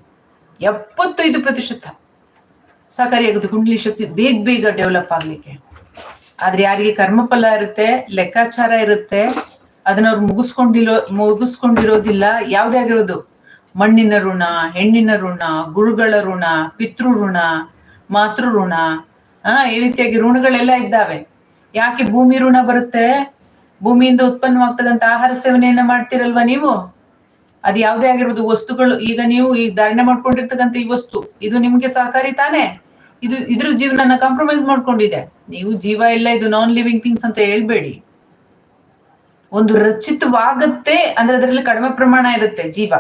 ಎಪ್ಪತ್ತೈದು ಪ್ರತಿಶತ ಸಹಕಾರಿಯಾಗುತ್ತೆ ಕುಂಡಲಿ ಶಕ್ತಿ. ಬೇಗ ಬೇಗ ಡೆವಲಪ್ ಆಗ್ಲಿಕ್ಕೆ. ಆದ್ರೆ ಯಾರಿಗೆ ಕರ್ಮಫಲ ಇರುತ್ತೆ, ಲೆಕ್ಕಾಚಾರ ಇರುತ್ತೆ, ಅದನ್ನ ಅವ್ರು ಮುಗಿಸ್ಕೊಂಡಿರೋ, ಮುಗಿಸ್ಕೊಂಡಿರೋದಿಲ್ಲ, ಯಾವ್ದೇ ಆಗಿರೋದು. ಮಣ್ಣಿನ ಋಣ, ಹೆಣ್ಣಿನ ಋಣ, ಗುರುಗಳ ಋಣ, ಪಿತೃ ಋಣ, ಮಾತೃ ಋಣ, ಆ, ಈ ರೀತಿಯಾಗಿ ಋಣಗಳೆಲ್ಲ ಇದ್ದಾವೆ. ಯಾಕೆ ಭೂಮಿ ಋಣ ಬರುತ್ತೆ? ಭೂಮಿಯಿಂದ ಉತ್ಪನ್ನವಾಗ್ತಕ್ಕಂಥ ಆಹಾರ ಸೇವನೆಯನ್ನ ಮಾಡ್ತಿರಲ್ವಾ ನೀವು? ಅದು ಯಾವುದೇ ಆಗಿರ್ಬೋದು, ವಸ್ತುಗಳು, ಈಗ ನೀವು ಈಗ ಧಾರಣೆ ಮಾಡ್ಕೊಂಡಿರ್ತಕ್ಕಂಥ ಈ ವಸ್ತು, ಇದು ನಿಮ್ಗೆ ಸಹಕಾರಿ ತಾನೇ? ಇದು ಇದ್ರ ಜೀವನ ಕಾಂಪ್ರಮೈಸ್ ಮಾಡ್ಕೊಂಡಿದೆ. ನೀವು ಜೀವ ಇಲ್ಲ, ಇದು ನಾನ್ ಲಿವಿಂಗ್ ಥಿಂಗ್ಸ್ ಅಂತ ಹೇಳ್ಬೇಡಿ. ಒಂದು ರಚಿತವಾಗತ್ತೆ ಅಂದ್ರೆ ಅದರಲ್ಲಿ ಕಡಿಮೆ ಪ್ರಮಾಣ ಇರುತ್ತೆ ಜೀವ.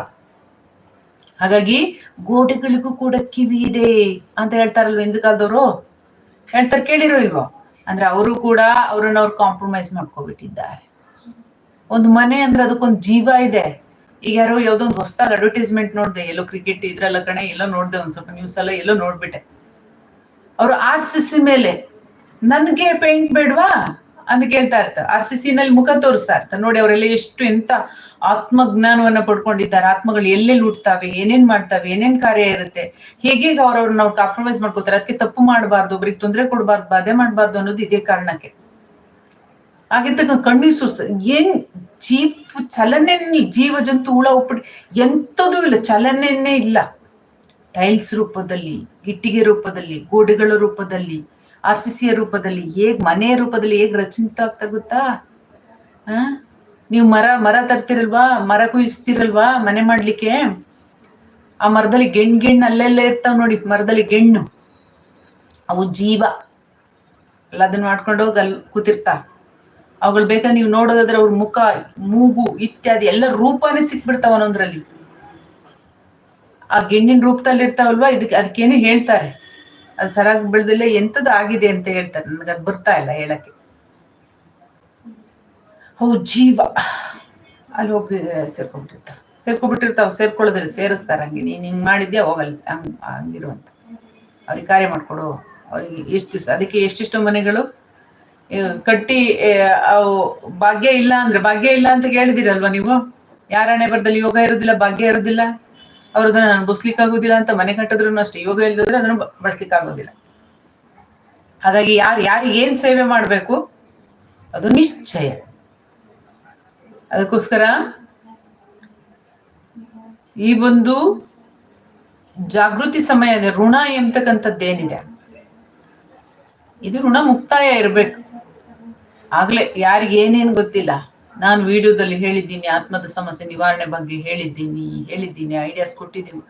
ಹಾಗಾಗಿ ಗೋಡೆಗಳಿಗೂ ಕೂಡ ಕಿವಿ ಇದೆ ಅಂತ ಹೇಳ್ತಾರಲ್ವ ಹಿಂದ ಕಾಲದವರು ಹೇಳ್ತಾರೆ ಕೇಳಿರೋ ಇಲ್ವೋ? ಅಂದ್ರೆ ಅವರು ಕೂಡ ಅವ್ರನ್ನ ಅವ್ರು ಕಾಂಪ್ರಮೈಸ್ ಮಾಡ್ಕೊಬಿಟ್ಟಿದ್ದಾರೆ. ಒಂದು ಮನೆ ಅಂದ್ರೆ ಅದಕ್ಕೊಂದು ಜೀವ ಇದೆ. ಈಗ ಯಾರೋ ಯಾವ್ದೋ ಒಂದು ಹೊಸದಾಗಿ ಅಡ್ವರ್ಟೈಸ್ಮೆಂಟ್ ನೋಡಿದೆ, ಎಲ್ಲೋ ಕ್ರಿಕೆಟ್ ಇದ್ರಲ್ಲ ಕಣೆ, ಎಲ್ಲೋ ನೋಡಿದೆ ಒಂದ್ ಸ್ವಲ್ಪ ನ್ಯೂಸ್ ಎಲ್ಲ ಎಲ್ಲೋ ನೋಡ್ಬಿಟ್ಟೆ. ಅವರು ಆರ್ ಸಿ ಸಿ ಮೇಲೆ. ನನಗೆ ಪೇಂಟ್ ಬೇಡವಾ? ಅಂತ ಕೇಳ್ತಾ ಇರ್ತಾರೆ ಆರ್ ಸಿ ಸಿನಲ್ಲಿ ಮುಖ ತೋರಿಸ್ತಾ ಇರ್ತಾರೆ ನೋಡಿ ಅವರೆಲ್ಲ ಎಷ್ಟು ಎಂತ ಆತ್ಮಜ್ಞಾನವನ್ನ ಪಡ್ಕೊಂಡಿದ್ದಾರೆ. ಆತ್ಮಗಳು ಎಲ್ಲೆಲ್ಲಿ ಹುಟ್ತಾವೆ, ಏನೇನ್ ಮಾಡ್ತಾವೆ, ಏನೇನ್ ಕಾರ್ಯ ಇರುತ್ತೆ, ಹೇಗೆ ಅವ್ರವ್ರನ್ನ ನಾವು ಕಾಂಪ್ರಮೈಸ್ ಮಾಡ್ಕೋತಾರೆ. ಅದಕ್ಕೆ ತಪ್ಪು ಮಾಡಬಾರ್ದು ಒಬ್ರಿಗೆ ತೊಂದರೆ ಕೊಡಬಾರ್ದು, ಬಾಧೆ ಮಾಡಬಾರ್ದು ಅನ್ನೋದು ಇದೇ ಕಾರಣಕ್ಕೆ. ಆಗಿರ್ತಕ್ಕ ಕಣ್ಣೀರು ಸುಸ್ತ ಏನ್ ಜೀವ ಚಲನೆ ಜೀವ ಜಂತು ಹುಳ ಉಪ್ಪಿಟ್ಟು ಎಂಥದೂ ಇಲ್ಲ. ಚಲನೆನೇ ಇಲ್ಲ. ಟೈಲ್ಸ್ ರೂಪದಲ್ಲಿ, ಇಟ್ಟಿಗೆ ರೂಪದಲ್ಲಿ, ಗೋಡೆಗಳ ರೂಪದಲ್ಲಿ, ಆರ್ ಸಿ ಸಿಯ ರೂಪದಲ್ಲಿ ಹೇಗ್, ಮನೆಯ ರೂಪದಲ್ಲಿ ಹೇಗ್ ರಚಿತ ಆಗ್ತಾ ಗೊತ್ತಾ? ಆ? ನೀವು ಮರ ಮರ ತರ್ತಿರಲ್ವಾ? ಮರ ಕುಯಿಸ್ತಿರಲ್ವಾ ಮನೆ ಮಾಡ್ಲಿಕ್ಕೆ? ಆ ಮರದಲ್ಲಿ ಗೆಣ್ ಗೆಣ್ಣು ಅಲ್ಲೆಲ್ಲೇ ಇರ್ತಾವ ನೋಡಿ, ಮರದಲ್ಲಿ ಗೆಣ್ಣು. ಅವು ಜೀವ. ಎಲ್ಲ ಅದನ್ನ ಮಾಡ್ಕೊಂಡು ಹೋಗಿ ಅಲ್ಲಿ ಕೂತಿರ್ತಾ ಅವುಗಳು ಬೇಕಾದ್ರೆ ನೀವು ನೋಡೋದಾದ್ರೆ ಅವ್ರ ಮುಖ, ಮೂಗು ಇತ್ಯಾದಿ ಎಲ್ಲ ರೂಪನೇ ಸಿಕ್ಬಿಡ್ತಾವ ಒಂದೊಂದ್ರಲ್ಲಿ. ಆ ಗೆಣ್ಣಿನ ರೂಪದಲ್ಲಿ ಇರ್ತಾವಲ್ವಾ? ಇದಕ್ಕೆ ಅದಕ್ಕೇನು ಹೇಳ್ತಾರೆ. ಅದು ಸರಾಗಿ ಬೆಳೆದಿಲ್ಲ ಎಂಥದ್ದು ಆಗಿದೆ ಅಂತ ಹೇಳ್ತಾರೆ. ನನಗೆ ಅದು ಬರ್ತಾ ಇಲ್ಲ ಹೇಳಕ್ಕೆ. ಹೌದು ಜೀವ. ಅಲ್ಲಿ ಹೋಗಿ ಸೇರ್ಕೊಂಡ್ಬಿಟ್ಟಿರ್ತಾವ ಸೇರ್ಕೊಂಡ್ಬಿಟ್ಟಿರ್ತಾವ ಸೇರ್ಕೊಳ್ಳೋದ್ರಲ್ಲಿ ಸೇರಿಸ್ತಾರೆ ಹಂಗೆ. ನೀನು ಹಿಂಗೆ ಮಾಡಿದ್ಯಾ, ಹೋಗಲ್ಲ ಹಂಗ್ ಹಂಗಿರುವಂತ ಅವ್ರಿಗೆ ಕಾರ್ಯ ಮಾಡ್ಕೊಡು. ಅವ್ರಿಗೆ ಎಷ್ಟು ದಿವಸ, ಅದಕ್ಕೆ ಎಷ್ಟೆಷ್ಟು ಮನೆಗಳು. ಕಟ್ಟಿ ಅವು ಭಾಗ್ಯ ಇಲ್ಲ ಅಂದ್ರೆ, ಭಾಗ್ಯ ಇಲ್ಲ ಅಂತ ಕೇಳಿದಿರಲ್ವಾ ನೀವು? ಯಾರನೇ ಬರ್ದಲ್ಲಿ ಯೋಗ ಇರೋದಿಲ್ಲ, ಭಾಗ್ಯ ಇರೋದಿಲ್ಲ? ಅವ್ರು ಅದನ್ನ ಅನುಭವಿಸ್ಲಿಕ್ಕೆ ಆಗೋದಿಲ್ಲ ಅಂತ ಮನೆ ಕಟ್ಟಿದ್ರು ಅಷ್ಟೇ. ಯೋಗ ಇಲ್ಲದ್ರೆ ಅದನ್ನು ಬಳಸ್ಲಿಕ್ಕೆ ಆಗೋದಿಲ್ಲ ಹಾಗಾಗಿ ಯಾರು ಯಾರಿಗೆ ಏನ್ ಸೇವೆ ಮಾಡ್ಬೇಕು, ಅದು ನಿಶ್ಚಯ. ಅದಕ್ಕೋಸ್ಕರ ಈ ಒಂದು ಜಾಗೃತಿ ಸಮಯದ ಋಣ ಎಂಬತಕ್ಕಂಥದ್ದೇನಿದೆ, ಇದು ಋಣ ಮುಕ್ತಾಯ ಇರಬೇಕು. ಆಗ್ಲೇ ಯಾರಿಗೇನೇನು ಗೊತ್ತಿಲ್ಲ. ನಾನು ವಿಡಿಯೋದಲ್ಲಿ ಹೇಳಿದ್ದೀನಿ, ಆತ್ಮದ ಸಮಸ್ಯೆ ನಿವಾರಣೆ ಬಗ್ಗೆ ಹೇಳಿದ್ದೀನಿ ಹೇಳಿದ್ದೀನಿ ಐಡಿಯಾಸ್ ಕೊಟ್ಟಿದ್ದೀನಿ